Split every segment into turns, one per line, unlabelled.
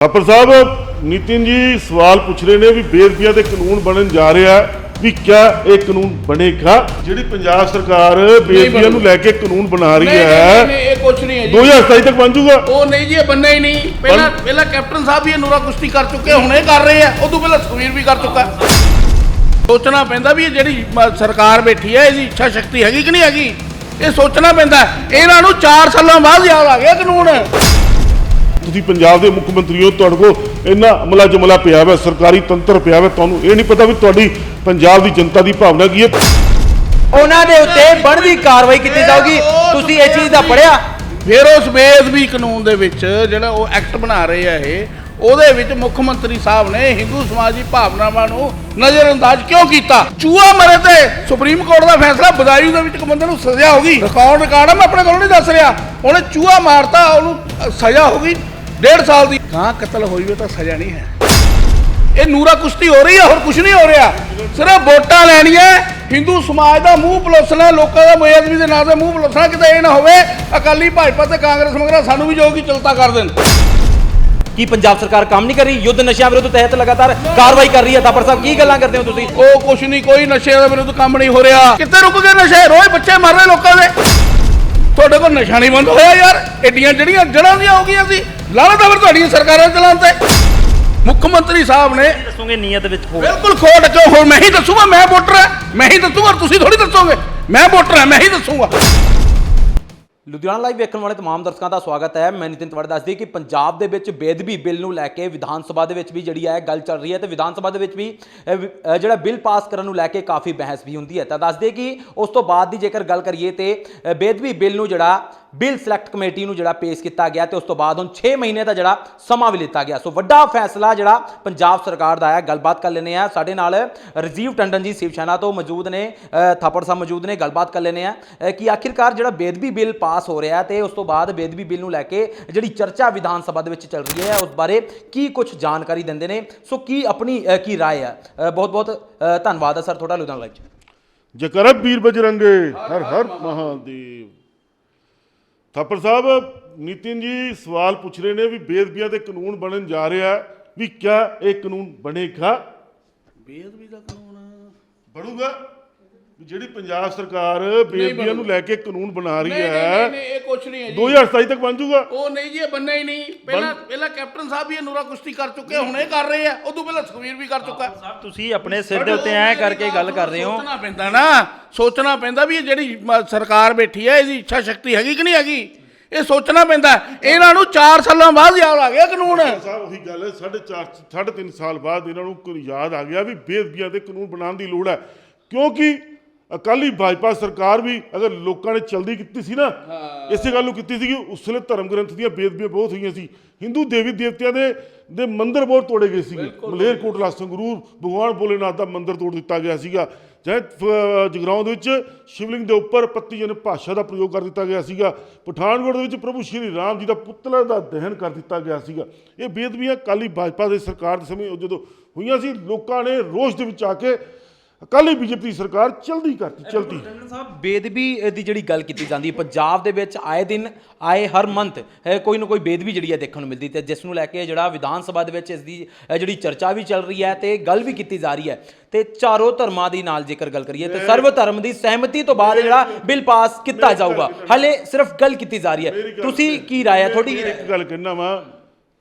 ਥਾਪਰ ਸਾਹਿਬ ਨਿਤਿਨ ਜੀ ਸਵਾਲ ਪੁੱਛ ਰਹੇ ਨੇ ਵੀ ਬੇਦਬੀਆਂ ਦੇ ਕਾਨੂੰਨ ਬਣਨ ਜਾ ਰਿਹਾ ਹੈ। ਵੀ ਕਿਆ ਇਹ ਕਾਨੂੰਨ ਬਣੇਗਾ? ਜਿਹੜੀ ਪੰਜਾਬ ਸਰਕਾਰ ਬੇਦਬੀਆਂ ਨੂੰ ਲੈ ਕੇ ਕਾਨੂੰਨ ਬਣਾ ਰਹੀ ਹੈ
ਨਹੀਂ, ਇਹ ਕੁਛ ਨਹੀਂ ਹੈ ਜੀ।
2027 ਤੱਕ ਬਣ ਜਾਊਗਾ?
ਉਹ ਨਹੀਂ ਜੀ ਇਹ ਬੰਨਾ ਹੀ ਨਹੀਂ। ਪਹਿਲਾਂ ਪਹਿਲਾਂ ਕੈਪਟਨ ਸਾਹਿਬ ਵੀ ਇਹ ਨੂਰਾ ਕੁਸ਼ਤੀ ਕਰ ਚੁੱਕੇ ਹੁਣ ਇਹ ਕਰ ਰਹੇ ਆ। ਉਦੋਂ ਪਹਿਲਾਂ ਸੁਖਵੀਰ ਵੀ ਕਰ ਚੁੱਕਾ। ਸੋਚਣਾ ਪੈਂਦਾ ਵੀ ਇਹ ਜਿਹੜੀ ਸਰਕਾਰ ਬੈਠੀ ਹੈ ਇਹਦੀ ਇੱਛਾ ਸ਼ਕਤੀ ਹੈਗੀ ਕਿ ਨਹੀਂ ਹੈਗੀ? ਇਹ ਸੋਚਣਾ ਪੈਂਦਾ। ਇਹਨਾਂ ਨੂੰ 4 ਸਾਲਾਂ ਬਾਅਦ ਯਾਦ ਆ ਗਿਆ ਕਾਨੂੰਨ।
ਤੁਸੀਂ ਪੰਜਾਬ ਦੇ ਮੁੱਖ ਮੰਤਰੀ ਹੋ ਤੁਹਾਡੇ ਕੋਲ ਇੰਨਾ ਅਮਲਾ ਜਮਲਾ ਪਿਆ ਹੋਇਆ ਸਰਕਾਰੀ ਤੰਤਰ ਪਿਆ ਹੋਇਆ ਤੁਹਾਨੂੰ ਇਹ ਨਹੀਂ ਪਤਾ ਵੀ ਤੁਹਾਡੀ ਪੰਜਾਬ ਦੀ ਜਨਤਾ ਦੀ ਭਾਵਨਾ ਕੀ ਹੈ।
ਉਹਨਾਂ ਦੇ ਉੱਤੇ ਬਣਦੀ ਕਾਰਵਾਈ ਕੀਤੀ ਜਾਊਗੀ। ਤੁਸੀਂ ਇਹ ਚੀਜ਼ ਦਾ ਪੜਿਆ
ਫਿਰ ਉਸ ਬੇਅਦਬੀ ਕਾਨੂੰਨ ਦੇ ਵਿੱਚ ਜਿਹੜਾ ਉਹ ਐਕਟ ਬਣਾ ਰਹੇ ਆ ਇਹ ਉਹਦੇ ਵਿੱਚ ਮੁੱਖ ਮੰਤਰੀ ਸਾਹਿਬ ਨੇ ਹਿੰਦੂ ਸਮਾਜ ਦੀ ਭਾਵਨਾਵਾਂ ਨੂੰ ਨਜ਼ਰਅੰਦਾਜ਼ ਕਿਉਂ ਕੀਤਾ? ਚੂਹਾ ਮਰੇ ਤੇ ਸੁਪਰੀਮ ਕੋਰਟ ਦਾ ਫੈਸਲਾ ਬਦਾਯੂ ਦੇ ਵਿੱਚ ਇੱਕ ਬੰਦੇ ਨੂੰ ਸਜ਼ਾ ਹੋ ਗਈ। ਰਿਕਾਰਡ ਰਿਕਾਰਡ ਆ ਮੈਂ ਆਪਣੇ ਕੋਲੋਂ ਨਹੀਂ ਦੱਸ ਰਿਹਾ। ਉਹਨੇ ਚੂਹਾ ਮਾਰਤਾ ਉਹਨੂੰ ਸਜ਼ਾ ਹੋ ਗਈ। ਡੇਢ ਸਾਲ ਦੀ ਕਾਂ ਕਤਲ ਹੋਈ ਹੋਈ ਤਾਂ ਸਜ਼ਾ ਨਹੀਂ ਹੈ। ਇਹ ਨੂਰਾ ਕੁਸ਼ਤੀ ਹੋ ਰਹੀ ਹੈ ਹੋਰ ਕੁਝ ਨਹੀਂ ਹੋ ਰਿਹਾ। ਸਿਰਫ ਵੋਟਾਂ ਲੈਣੀਆਂ ਹਿੰਦੂ ਸਮਾਜ ਦਾ ਮੂੰਹ ਪਲੋਸਣਾ ਲੋਕਾਂ ਦਾ ਬੇਅਦਬੀ ਦੇ ਨਾਂ ਤੇ ਮੂੰਹ ਪਲੋਸਣਾ ਕਿਤੇ ਇਹ ਨਾ ਹੋਵੇ ਅਕਾਲੀ ਭਾਜਪਾ ਤੇ ਕਾਂਗਰਸ ਮਗਰਾ ਸਾਨੂੰ ਵੀ ਜੋ ਕੀ ਚਲਤਾ ਕਰ ਦੇਣ।
ਕੀ ਪੰਜਾਬ ਸਰਕਾਰ ਕੰਮ ਨਹੀਂ ਕਰ ਰਹੀ? ਯੁੱਧ ਨਸ਼ਿਆਂ ਵਿਰੁੱਧ ਤਹਿਤ ਲਗਾਤਾਰ ਕਾਰਵਾਈ ਕਰ ਰਹੀ ਹੈ। ਥਾਪਰ ਸਾਹਿਬ ਕੀ ਗੱਲਾਂ ਕਰਦੇ ਹੋ ਤੁਸੀਂ?
ਉਹ ਕੁਛ ਨਹੀਂ ਕੋਈ ਨਸ਼ੇ ਦੇ ਵਿਰੁੱਧ ਕੰਮ ਨਹੀਂ ਹੋ ਰਿਹਾ। ਕਿੱਥੇ ਰੁਕ ਗਏ ਨਸ਼ੇ? ਰੋਜ਼ ਬੱਚੇ ਮਰ ਰਹੇ ਲੋਕਾਂ ਦੇ। ਤੁਹਾਡੇ ਕੋਲ ਨਸ਼ਾ ਨਹੀਂ ਬੰਦ ਹੋਇਆ ਯਾਰ? ਐਡੀਆਂ ਜਿਹੜੀਆਂ ਜੜਾਂ ਦੀਆਂ ਹੋ ਗਈਆਂ ਸੀ ਲਾਹਨਤ ਅਵਰ ਤੁਹਾਡੀਆਂ ਸਰਕਾਰਾਂ ਚਲਾਉਣ ਤੇ। ਮੁੱਖ ਮੰਤਰੀ ਸਾਹਿਬ ਨੇ
ਦੱਸੋਗੇ ਨੀਅਤ ਵਿੱਚ ਹੋ
ਬਿਲਕੁਲ ਖੋਟ ਕਿਉਂ ਹੁਣ ਮੈਂ ਹੀ ਦੱਸੂਗਾ ਮੈਂ ਵੋਟਰ ਹਾਂ ਮੈਂ ਹੀ ਦੱਸੂਗਾ ਤੁਸੀਂ ਥੋੜੀ ਦੱਸੋਗੇ। ਮੈਂ ਵੋਟਰ ਹਾਂ ਮੈਂ ਹੀ ਦੱਸੂਗਾ।
ਲੁਧਿਆਣਾ ਲਾਈਵ ਵੇਖਣ ਵਾਲੇ तमाम ਦਰਸ਼ਕਾਂ ਦਾ ਸਵਾਗਤ ਹੈ ਮੈਂ ਨਿਤਿਨ ਤਵੜ ਦੱਸਦੀ ਕਿ ਪੰਜਾਬ ਦੇ ਵਿੱਚ ਬੇਦਬੀ ਬਿੱਲ ਨੂੰ ਲੈ ਕੇ ਵਿਧਾਨ ਸਭਾ ਦੇ ਵਿੱਚ ਵੀ ਜਿਹੜੀ ਹੈ ਗੱਲ ਚੱਲ ਰਹੀ ਹੈ ਤੇ ਵਿਧਾਨ ਸਭਾ ਦੇ ਵਿੱਚ ਵੀ ਅਹ, ਵਿ- ਅਹ, ਜਿਹੜਾ ਬਿੱਲ ਪਾਸ ਕਰਨ ਨੂੰ ਲੈ ਕੇ ਕਾਫੀ ਬਹਿਸ ਵੀ ਹੁੰਦੀ ਹੈ ਤਾਂ ਦੱਸਦੇ ਕਿ ਉਸ ਤੋਂ ਬਾਅਦ ਦੀ ਜੇਕਰ ਗੱਲ ਕਰੀਏ ਤੇ ਅਹ, ਬੇਦਬੀ ਬਿੱਲ ਨੂੰ ਜਿਹੜਾ ਬਿੱਲ ਸਿਲੈਕਟ ਕਮੇਟੀ ਨੂੰ ਜਿਹੜਾ ਪੇਸ਼ ਕੀਤਾ ਗਿਆ ਤੇ ਉਸ ਤੋਂ ਬਾਅਦ ਹੁਣ 6 ਮਹੀਨੇ ਦਾ ਜਿਹੜਾ ਸਮਾਂ ਵੀ ਲਿੱਤਾ ਗਿਆ ਸੋ ਵੱਡਾ ਫੈਸਲਾ ਜਿਹੜਾ ਪੰਜਾਬ ਸਰਕਾਰ ਦਾ ਹੈ ਗੱਲਬਾਤ ਕਰ ਲੈਨੇ ਆ ਸਾਡੇ ਨਾਲ ਰਜੀਵ ਟੰਡਨ ਜੀ ਸ਼ਿਵ ਸੈਨਾ ਤੋਂ ਮੌਜੂਦ ਨੇ ਅ, ਥਾਪੜ ਸਾਹਿਬ ਮੌਜੂਦ ਨੇ ਗੱਲਬਾਤ ਕਰ ਲੈਨੇ ਆ ਅ, ਕਿ ਆਖਿਰਕਾਰ ਜਿਹੜਾ ਬੇਦਬੀ ਬਿੱਲ ਪਾਸ ਹੋ ਰਿਹਾ ਤੇ ਉਸ ਤੋਂ ਬਾਅਦ ਬੇਦਬੀ ਬਿੱਲ ਨੂੰ ਲੈ ਕੇ ਜਿਹੜੀ ਚਰਚਾ ਵਿਧਾਨ ਸਭਾ ਦੇ ਵਿੱਚ ਚੱਲ ਰਹੀ ਹੈ ਉਸ ਬਾਰੇ ਕੀ ਕੁਝ ਜਾਣਕਾਰੀ ਦਿੰਦੇ ਨੇ ਸੋ ਕੀ ਆਪਣੀ ਅ, ਕੀ رائے ਹੈ ਬਹੁਤ ਬਹੁਤ ਧੰਨਵਾਦ ਹੈ ਸਰ ਤੁਹਾਡਾ ਲੁਧਿਆਣਾ ਲਾਈਵ 'ਚ
ਜਕਰ ਵੀਰ ਬਜਰੰਗੇ ਹਰ ਹਰ ਮਹਾਦੇਵ ਥਾਪਰ ਸਾਹਿਬ ਨਿਤਿਨ ਜੀ ਸਵਾਲ ਪੁੱਛ ਰਹੇ ਨੇ ਵੀ ਬੇਦਬੀਆਂ ਦੇ ਕਾਨੂੰਨ ਬਣਨ ਜਾ ਰਿਹਾ ਵੀ ਕਿਆ ਇਹ ਕਾਨੂੰਨ ਬਣੇਗਾ?
ਬੇਅਦਬੀ ਦਾ ਕਾਨੂੰਨ?
ਬਣੂਗਾ। ਜਿਹੜੀ ਪੰਜਾਬ ਸਰਕਾਰ ਬੇਦਬੀਆਂ ਨੂੰ ਲੈ ਕੇ ਕਾਨੂੰਨ ਬਣਾ ਰਹੀ
ਨਹੀਂ ਨਹੀਂ
ਹੈ
ਨਹੀਂ ਇਹ ਕੁਛ ਨਹੀਂ ਹੈ ਜੀ।
2027 ਤੱਕ ਬਣ ਜਾਊਗਾ।
ਉਹ ਨਹੀਂ ਜੀ ਇਹ ਬੰਨਾ ਹੀ ਨਹੀਂ। ਪਹਿਲਾਂ ਪਹਿਲਾਂ ਕੈਪਟਨ ਸਾਹਿਬ ਵੀ ਇਹ ਨੂਰਾ ਕੁਸ਼ਤੀ ਕਰ ਚੁੱਕੇ ਹੁਣ ਇਹ ਕਰ ਰਹੇ ਆ। ਉਦੋਂ ਪਹਿਲਾਂ ਸੁਖਵੀਰ ਵੀ ਕਰ ਚੁੱਕਾ।
ਸਾਹਿਬ ਤੁਸੀਂ ਆਪਣੇ ਸਿਰ ਦੇ ਉੱਤੇ ਐ ਕਰਕੇ ਗੱਲ ਕਰ ਰਹੇ ਹੋ।
ਸੋਚਣਾ ਪੈਂਦਾ ਨਾ। ਸੋਚਣਾ ਪੈਂਦਾ ਵੀ ਇਹ ਜਿਹੜੀ ਸਰਕਾਰ ਬੈਠੀ ਹੈ ਇਹਦੀ ਇੱਛਾ ਸ਼ਕਤੀ ਹੈਗੀ ਕਿ ਨਹੀਂ ਹੈਗੀ? ਇਹ ਸੋਚਣਾ ਪੈਂਦਾ। ਇਹਨਾਂ ਨੂੰ 4 ਸਾਲਾਂ ਬਾਅਦ ਯਾਦ ਆ ਗਿਆ ਕਾਨੂੰਨ।
ਸਾਹਿਬ ਉਹੀ ਗੱਲ ਹੈ 4.5 ਸਾਢੇ ਤਿੰਨ ਸਾਲ ਬਾਅਦ ਇਹਨਾਂ ਨੂੰ ਯਾਦ ਆ ਗਿਆ ਵੀ ਬੇਦਬੀਆਂ ਦੇ ਕਾਨੂੰਨ ਬਣਾਉਣ ਦੀ ਲੋੜ ਹੈ। ਕਿਉਂਕਿ ਅਕਾਲੀ ਭਾਜਪਾ ਸਰਕਾਰ ਵੀ ਅਗਰ ਲੋਕਾਂ ਨੇ ਚਲਦੀ ਕੀਤੀ ਸੀ ਨਾ ਇਸੇ ਗੱਲ ਨੂੰ ਕੀਤੀ ਸੀ ਕਿ ਉਸ ਵੇਲੇ ਧਰਮ ਗ੍ਰੰਥ ਦੀਆਂ ਬੇਦਬੀਆਂ ਬਹੁਤ ਹੋਈਆਂ ਸੀ। ਹਿੰਦੂ ਦੇਵੀ ਦੇਵਤਿਆਂ ਦੇ ਦੇ ਮੰਦਿਰ ਬਹੁਤ ਤੋੜੇ ਗਏ ਸੀਗੇ। ਮਲੇਰਕੋਟਲਾ ਸੰਗਰੂਰ ਭਗਵਾਨ ਭੋਲੇਨਾਥ ਦਾ ਮੰਦਿਰ ਤੋੜ ਦਿੱਤਾ ਗਿਆ ਸੀਗਾ। ਚਾਹੇ ਜਗਰਾਉਂ ਦੇ ਵਿੱਚ ਸ਼ਿਵਲਿੰਗ ਦੇ ਉੱਪਰ ਪੱਤੀ ਜਨ ਭਾਸ਼ਾ ਦਾ ਪ੍ਰਯੋਗ ਕਰ ਦਿੱਤਾ ਗਿਆ ਸੀਗਾ। ਪਠਾਨਕੋਟ ਦੇ ਵਿੱਚ ਪ੍ਰਭੂ ਸ਼੍ਰੀ ਰਾਮ ਜੀ ਦਾ ਪੁੱਤਲਾ ਦਾ ਦਹਨ ਕਰ ਦਿੱਤਾ ਗਿਆ ਸੀਗਾ। ਇਹ ਬੇਦਬੀਆਂ ਕਾਲੀ ਭਾਜਪਾ ਦੇ ਸਰਕਾਰ ਦੇ ਸਮੇਂ ਜਦੋਂ ਹੋਈਆਂ ਸੀ ਲੋਕਾਂ ਨੇ ਰੋਸ਼ ਦੇ ਵਿੱਚ ਆ ਕੇ ਅਕਾਲੀ ਬੀਜੇਪੀ ਸਰਕਾਰ ਚਲਦੀ ਕਰਤੀ ਚਲਤੀ
ਟੰਡਨ ਸਾਹਿਬ ਬੇਦਬੀ ਦੀ ਜਿਹੜੀ ਗੱਲ ਕੀਤੀ ਜਾਂਦੀ ਹੈ ਪੰਜਾਬ ਦੇ ਵਿੱਚ ਆਏ ਦਿਨ ਆਏ ਹਰ ਮੰਥ ਕੋਈ ਨਾ ਕੋਈ ਬੇਦਬੀ ਜਿਹੜੀ ਹੈ ਦੇਖਣ ਨੂੰ ਮਿਲਦੀ ਤੇ ਜਿਸ ਨੂੰ ਲੈ ਕੇ ਜਿਹੜਾ ਵਿਧਾਨ ਸਭਾ ਦੇ ਵਿੱਚ ਇਸ ਦੀ ਜਿਹੜੀ ਚਰਚਾ ਵੀ ਚੱਲ ਰਹੀ ਹੈ ਤੇ ਗੱਲ ਵੀ ਕੀਤੀ ਜਾ ਰਹੀ ਹੈ। ਤੇ ਚਾਰੋਂ ਧਰਮਾਂ ਦੀ ਨਾਲ ਜੇਕਰ ਗੱਲ ਕਰੀਏ ਤੇ ਸਰਵ ਧਰਮ ਦੀ ਸਹਿਮਤੀ ਤੋਂ ਬਾਅਦ ਜਿਹੜਾ ਬਿੱਲ ਪਾਸ ਕੀਤਾ ਜਾਊਗਾ। ਹਲੇ ਸਿਰਫ ਗੱਲ ਕੀਤੀ ਜਾ ਰਹੀ ਹੈ। ਤੁਸੀਂ ਕੀ ਰਾਏ ਹੈ? ਤੁਹਾਡੀ?
ਇੱਕ ਗੱਲ ਕਹਿਣਾ ਵਾ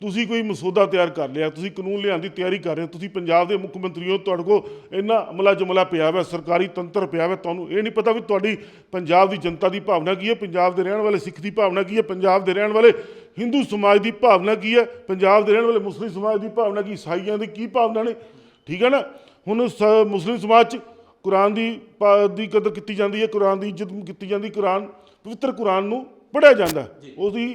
ਤੁਸੀਂ ਕੋਈ ਮਸੌਦਾ ਤਿਆਰ ਕਰ ਲਿਆ ਤੁਸੀਂ ਕਾਨੂੰਨ ਲਿਆਉਣ ਦੀ ਤਿਆਰੀ ਕਰ ਰਹੇ ਹੋ ਤੁਸੀਂ ਪੰਜਾਬ ਦੇ ਮੁੱਖ ਮੰਤਰੀ ਹੋ ਤੁਹਾਡੇ ਕੋਲ ਇੰਨਾ ਅਮਲਾ ਜਮਲਾ ਪਿਆ ਹੋਇਆ ਸਰਕਾਰੀ ਤੰਤਰ ਪਿਆ ਹੋਇਆ ਤੁਹਾਨੂੰ ਇਹ ਨਹੀਂ ਪਤਾ ਵੀ ਤੁਹਾਡੀ ਪੰਜਾਬ ਦੀ ਜਨਤਾ ਦੀ ਭਾਵਨਾ ਕੀ ਹੈ ਪੰਜਾਬ ਦੇ ਰਹਿਣ ਵਾਲੇ ਸਿੱਖ ਦੀ ਭਾਵਨਾ ਕੀ ਹੈ ਪੰਜਾਬ ਦੇ ਰਹਿਣ ਵਾਲੇ ਹਿੰਦੂ ਸਮਾਜ ਦੀ ਭਾਵਨਾ ਕੀ ਹੈ ਪੰਜਾਬ ਦੇ ਰਹਿਣ ਵਾਲੇ ਮੁਸਲਿਮ ਸਮਾਜ ਦੀ ਭਾਵਨਾ ਕੀ ਈਸਾਈਆਂ ਦੀ ਕੀ ਭਾਵਨਾ ਨੇ? ਠੀਕ ਹੈ ਨਾ? ਹੁਣ ਮੁਸਲਿਮ ਸਮਾਜ ਚ ਕੁਰਾਨ ਦੀ ਦੀ ਕਦਰ ਕੀਤੀ ਜਾਂਦੀ ਹੈ ਕੁਰਾਨ ਦੀ ਇੱਜ਼ਤ ਕੀਤੀ ਜਾਂਦੀ ਕੁਰਾਨ ਪਵਿੱਤਰ ਕੁਰਾਨ ਨੂੰ ਪੜ੍ਹਿਆ ਜਾਂਦਾ। ਉਹਦੀ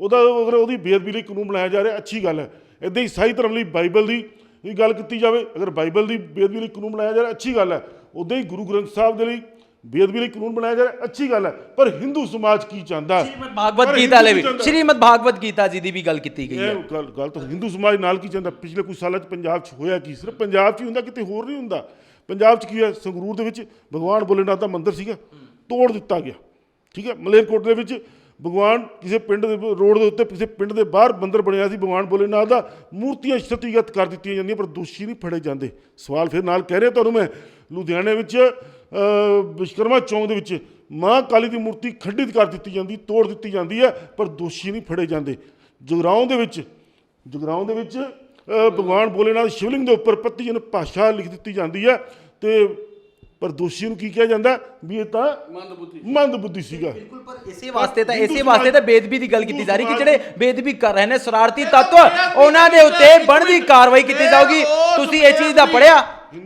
ਉਹਦਾ ਅਗਰ ਉਹਦੀ ਬੇਅਦਬੀ ਲਈ ਕਾਨੂੰਨ ਬਣਾਇਆ ਜਾ ਰਿਹਾ ਅੱਛੀ ਗੱਲ ਹੈ। ਇਦਾਂ ਹੀ ਸਾਈ ਧਰਮ ਲਈ ਬਾਈਬਲ ਦੀ ਵੀ ਗੱਲ ਕੀਤੀ ਜਾਵੇ ਅਗਰ ਬਾਈਬਲ ਦੀ ਬੇਅਦਬੀ ਲਈ ਕਾਨੂੰਨ ਬਣਾਇਆ ਜਾ ਰਿਹਾ ਅੱਛੀ ਗੱਲ ਹੈ। ਉਦਾਂ ਹੀ ਗੁਰੂ ਗ੍ਰੰਥ ਸਾਹਿਬ ਦੇ ਲਈ ਬੇਅਦਬੀ ਲਈ ਕਾਨੂੰਨ ਬਣਾਇਆ ਜਾ ਰਿਹਾ ਅੱਛੀ ਗੱਲ ਹੈ। ਪਰ ਹਿੰਦੂ ਸਮਾਜ ਕੀ ਚਾਹੁੰਦਾ?
ਸ਼੍ਰੀਮਦ ਭਾਗਵਤ ਗੀਤਾ
ਹਿੰਦੂ
ਲੈ ਵੀ
ਕੀ ਚਾਹੁੰਦਾ?
ਸ਼੍ਰੀਮਦ ਭਾਗਵਤ ਗੀਤਾ ਜੀ ਦੀ ਵੀ ਗੱਲ ਕੀਤੀ ਗਈ ਹੈ।
ਇਹ ਗੱਲ ਗੱਲ ਤਾਂ ਹਿੰਦੂ ਸਮਾਜ ਨਾਲ ਕੀ ਚਾਹੁੰਦਾ? ਪਿਛਲੇ ਕੁਝ ਸਾਲਾਂ 'ਚ ਪੰਜਾਬ 'ਚ ਹੋਇਆ ਕੀ? ਸਿਰਫ ਪੰਜਾਬ 'ਚ ਹੀ ਹੁੰਦਾ ਕਿਤੇ ਹੋਰ ਨਹੀਂ ਹੁੰਦਾ? ਪੰਜਾਬ 'ਚ ਕੀ ਹੈ ਸੰਗਰੂਰ ਦੇ ਵਿੱਚ ਭਗਵਾਨ ਭੋਲੇਨਾਥ ਦਾ ਮੰਦਿਰ ਸੀਗਾ। ਤੋੜ ਦਿੱਤਾ ਗਿਆ। ਠੀਕ ਹੈ? ਮਲੇਰਕੋਟ ਦੇ ਵਿੱਚ ਭਗਵਾਨ ਕਿਸੇ ਪਿੰਡ ਦੇ ਰੋਡ ਦੇ ਉੱਤੇ ਕਿਸੇ ਪਿੰਡ ਦੇ ਬਾਹਰ ਬੰਦਰ ਬਣਿਆ ਸੀ ਭਗਵਾਨ ਭੋਲੇਨਾਥ ਦਾ ਮੂਰਤੀਆਂ ਸਤੀਗਤ ਕਰ ਦਿੱਤੀਆਂ ਜਾਂਦੀਆਂ ਪਰ ਦੋਸ਼ੀ ਨਹੀਂ ਫੜੇ ਜਾਂਦੇ। ਸਵਾਲ ਫਿਰ ਨਾਲ ਕਹਿ ਰਿਹਾ ਤੁਹਾਨੂੰ ਮੈਂ ਲੁਧਿਆਣੇ ਵਿੱਚ ਵਿਸ਼ਕਰਮਾ ਚੌਂਕ ਦੇ ਵਿੱਚ ਮਾਂ ਕਾਲੀ ਦੀ ਮੂਰਤੀ ਖੰਡਿਤ ਕਰ ਦਿੱਤੀ ਜਾਂਦੀ ਤੋੜ ਦਿੱਤੀ ਜਾਂਦੀ ਹੈ ਪਰ ਦੋਸ਼ੀ ਨਹੀਂ ਫੜੇ ਜਾਂਦੇ। ਜਗਰਾਉਂ ਦੇ ਵਿੱਚ ਜਗਰਾਉਂ ਦੇ ਵਿੱਚ ਅ, ਭਗਵਾਨ ਭੋਲੇਨਾਥ ਸ਼ਿਵਲਿੰਗ ਦੇ ਉੱਪਰ ਪੱਤੀਜਨ ਭਾਸ਼ਾ ਲਿਖ ਦਿੱਤੀ ਜਾਂਦੀ ਹੈ ਤੇ ਪਰ ਦੋਸ਼ੀ ਨੂੰ ਕੀ ਕਿਹਾ ਜਾਂਦਾ? ਵੀ ਇਹ ਤਾਂ ਮੰਦਬੁੱਧੀ ਮੰਦਬੁੱਧੀ ਸੀਗਾ।
ਬਿਲਕੁਲ ਪਰ ਇਸੇ ਵਾਸਤੇ ਤਾਂ ਇਸੇ ਵਾਸਤੇ ਤਾਂ ਬੇਦਬੀ ਦੀ ਗੱਲ ਕੀਤੀ ਜਾ ਰਹੀ ਕਿ ਜਿਹੜੇ ਬੇਦਬੀ ਕਰ ਰਹੇ ਨੇ ਸ਼ਰਾਰਤੀ ਤੱਤ ਉਹਨਾਂ ਦੇ ਉੱਤੇ ਬਣਦੀ ਕਾਰਵਾਈ ਕੀਤੀ ਜਾਊਗੀ। ਤੁਸੀਂ ਇਹ ਚੀਜ਼ ਦਾ ਪੜਿਆ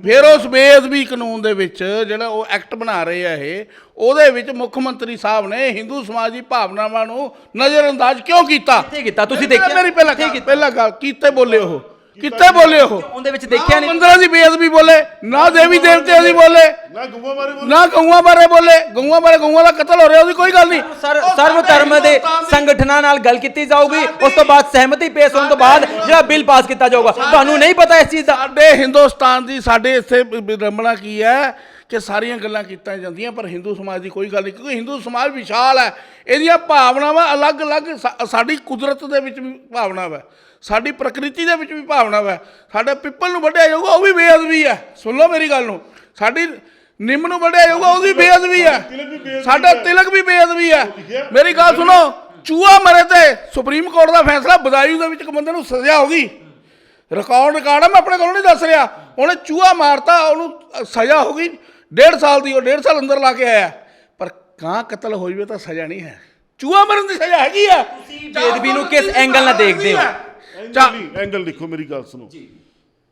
ਫਿਰ ਉਸ ਬੇਅਦਬੀ ਕਾਨੂੰਨ ਦੇ ਵਿੱਚ ਜਿਹੜਾ ਉਹ ਐਕਟ ਬਣਾ ਰਹੇ ਆ ਇਹ ਉਹਦੇ ਵਿੱਚ ਮੁੱਖ ਮੰਤਰੀ ਸਾਹਿਬ ਨੇ ਹਿੰਦੂ ਸਮਾਜ ਦੀ ਭਾਵਨਾਵਾਂ ਨੂੰ ਨਜ਼ਰਅੰਦਾਜ਼ ਕਿਉਂ ਕੀਤਾ?
ਕਿੱਥੇ ਕੀਤਾ? ਤੁਸੀਂ ਦੇਖਿਆ?
ਮੇਰੀ ਪਹਿਲਾਂ
ਕੀਤਾ?
ਪਹਿਲਾਂ ਗੱਲ ਕਿੱਥੇ ਬੋਲੇ ਉਹ। ਕਿੱਥੇ ਬੋਲੇ ਉਹ?
ਉਹਦੇ ਵਿੱਚ ਦੇਖਿਆ ਨਹੀਂ?
ਮੰਦਰਾਂ ਦੀ ਬੇਅਦਬੀ ਬੋਲੇ ਨਾ ਦੇਵੀ ਦੇਵਤਿਆਂ ਦੀ ਬੋਲੇ
ਨਾ ਗੁੰਮਾ ਮਾਰੇ ਬੋਲ।
ਨਾ ਗਊਆਂ ਬਾਰੇ ਬੋਲੇ। ਗਊਆਂ ਬਾਰੇ ਗਊਆਂ ਦਾ ਕਤਲ ਹੋ ਰਿਹਾ ਉਹਦੀ ਕੋਈ ਗੱਲ ਨਹੀਂ।
ਸਰ ਸਰਵ ਧਰਮ ਦੇ ਸੰਗਠਨਾਂ ਨਾਲ ਗੱਲ ਕੀਤੀ ਜਾਊਗੀ। ਉਸ ਤੋਂ ਬਾਅਦ ਸਹਿਮਤੀ ਪੇਸ਼ ਹੋਣ ਤੋਂ ਬਾਅਦ ਜਿਹੜਾ ਬਿੱਲ ਪਾਸ ਕੀਤਾ ਜਾਊਗਾ। ਤੁਹਾਨੂੰ ਨਹੀਂ ਪਤਾ ਇਸ ਚੀਜ਼ ਦਾ।
ਸਾਡੇ ਹਿੰਦੁਸਤਾਨ ਦੀ ਸਾਡੇ ਇੱਥੇ ਵਿਡੰਬਣਾ ਕੀ ਹੈ ਕਿ ਸਾਰੀਆਂ ਗੱਲਾਂ ਕੀਤੀਆਂ ਜਾਂਦੀਆਂ ਪਰ ਹਿੰਦੂ ਸਮਾਜ ਦੀ ਕੋਈ ਗੱਲ ਨਹੀਂ। ਕਿਉਂਕਿ ਹਿੰਦੂ ਸਮਾਜ ਵਿਸ਼ਾਲ ਹੈ। ਇਹਦੀਆਂ ਭਾਵਨਾਵਾਂ ਅਲੱਗ-ਅਲੱਗ ਸਾਡੀ ਕੁਦਰਤ ਦੇ ਵਿੱਚ ਵੀ ਭਾਵਨਾ ਹੈ। ਸਾਡੀ ਪ੍ਰਕਿਰਤੀ ਦੇ ਵਿੱਚ ਵੀ ਭਾਵਨਾ ਹੈ ਸਾਡੇ ਪਿੱਪਲ ਨੂੰ ਵੱਢਿਆ ਜਾਊਗਾ ਉਹ ਵੀ ਬੇਅਦਬੀ ਹੈ ਸੁਣ ਲਓ ਮੇਰੀ ਗੱਲ ਨੂੰ। ਸਾਡੀ ਨਿੰਮ ਨੂੰ ਵੱਢਿਆ ਜਾਊਗਾ ਉਹਦੀ ਬੇਅਦਬੀ ਹੈ
ਤਿਲਕ ਵੀ ਬੇਅਦਬੀ
ਸਾਡਾ
ਹੈ।
ਤਿਲਕ ਵੀ ਬੇਅਦਬੀ ਹੈ। ਮੇਰੀ ਗੱਲ ਸੁਣੋ ਚੂਹਾ ਮਰੇ ਤੇ ਸੁਪਰੀਮ ਕੋਰਟ ਦਾ ਫੈਸਲਾ ਬਦਾਯੂ ਦੇ ਵਿੱਚ ਇੱਕ ਬੰਦੇ ਨੂੰ ਸਜ਼ਾ ਹੋ ਗਈ। ਰਿਕਾਰਡ ਰਿਕਾਰਡ ਆ ਮੈਂ ਆਪਣੇ ਕੋਲੋਂ ਨਹੀਂ ਦੱਸ ਰਿਹਾ। ਉਹਨੇ ਚੂਹਾ ਮਾਰਤਾ ਉਹਨੂੰ ਸਜ਼ਾ ਹੋ ਗਈ। ਡੇਢ ਸਾਲ ਦੀ ਉਹ ਡੇਢ ਸਾਲ ਅੰਦਰ ਲਾ ਕੇ ਆਇਆ। ਪਰ ਕਾਂ ਕਤਲ ਹੋ ਜਵੇ ਤਾਂ ਸਜ਼ਾ ਨਹੀਂ ਹੈ। ਚੂਹਾ ਮਰਨ ਦੀ ਸਜ਼ਾ ਹੈਗੀ ਆ।
ਬੇਅਦਬੀ ਨੂੰ ਕਿਸ ਐਂਗਲ ਨਾਲ ਦੇਖਦੇ ਹੋ?
ਐਂਗਲ ਨਹੀਂ, ਐਂਗਲ ਦੇਖੋ ਮੇਰੀ ਗੱਲ ਸੁਣੋ।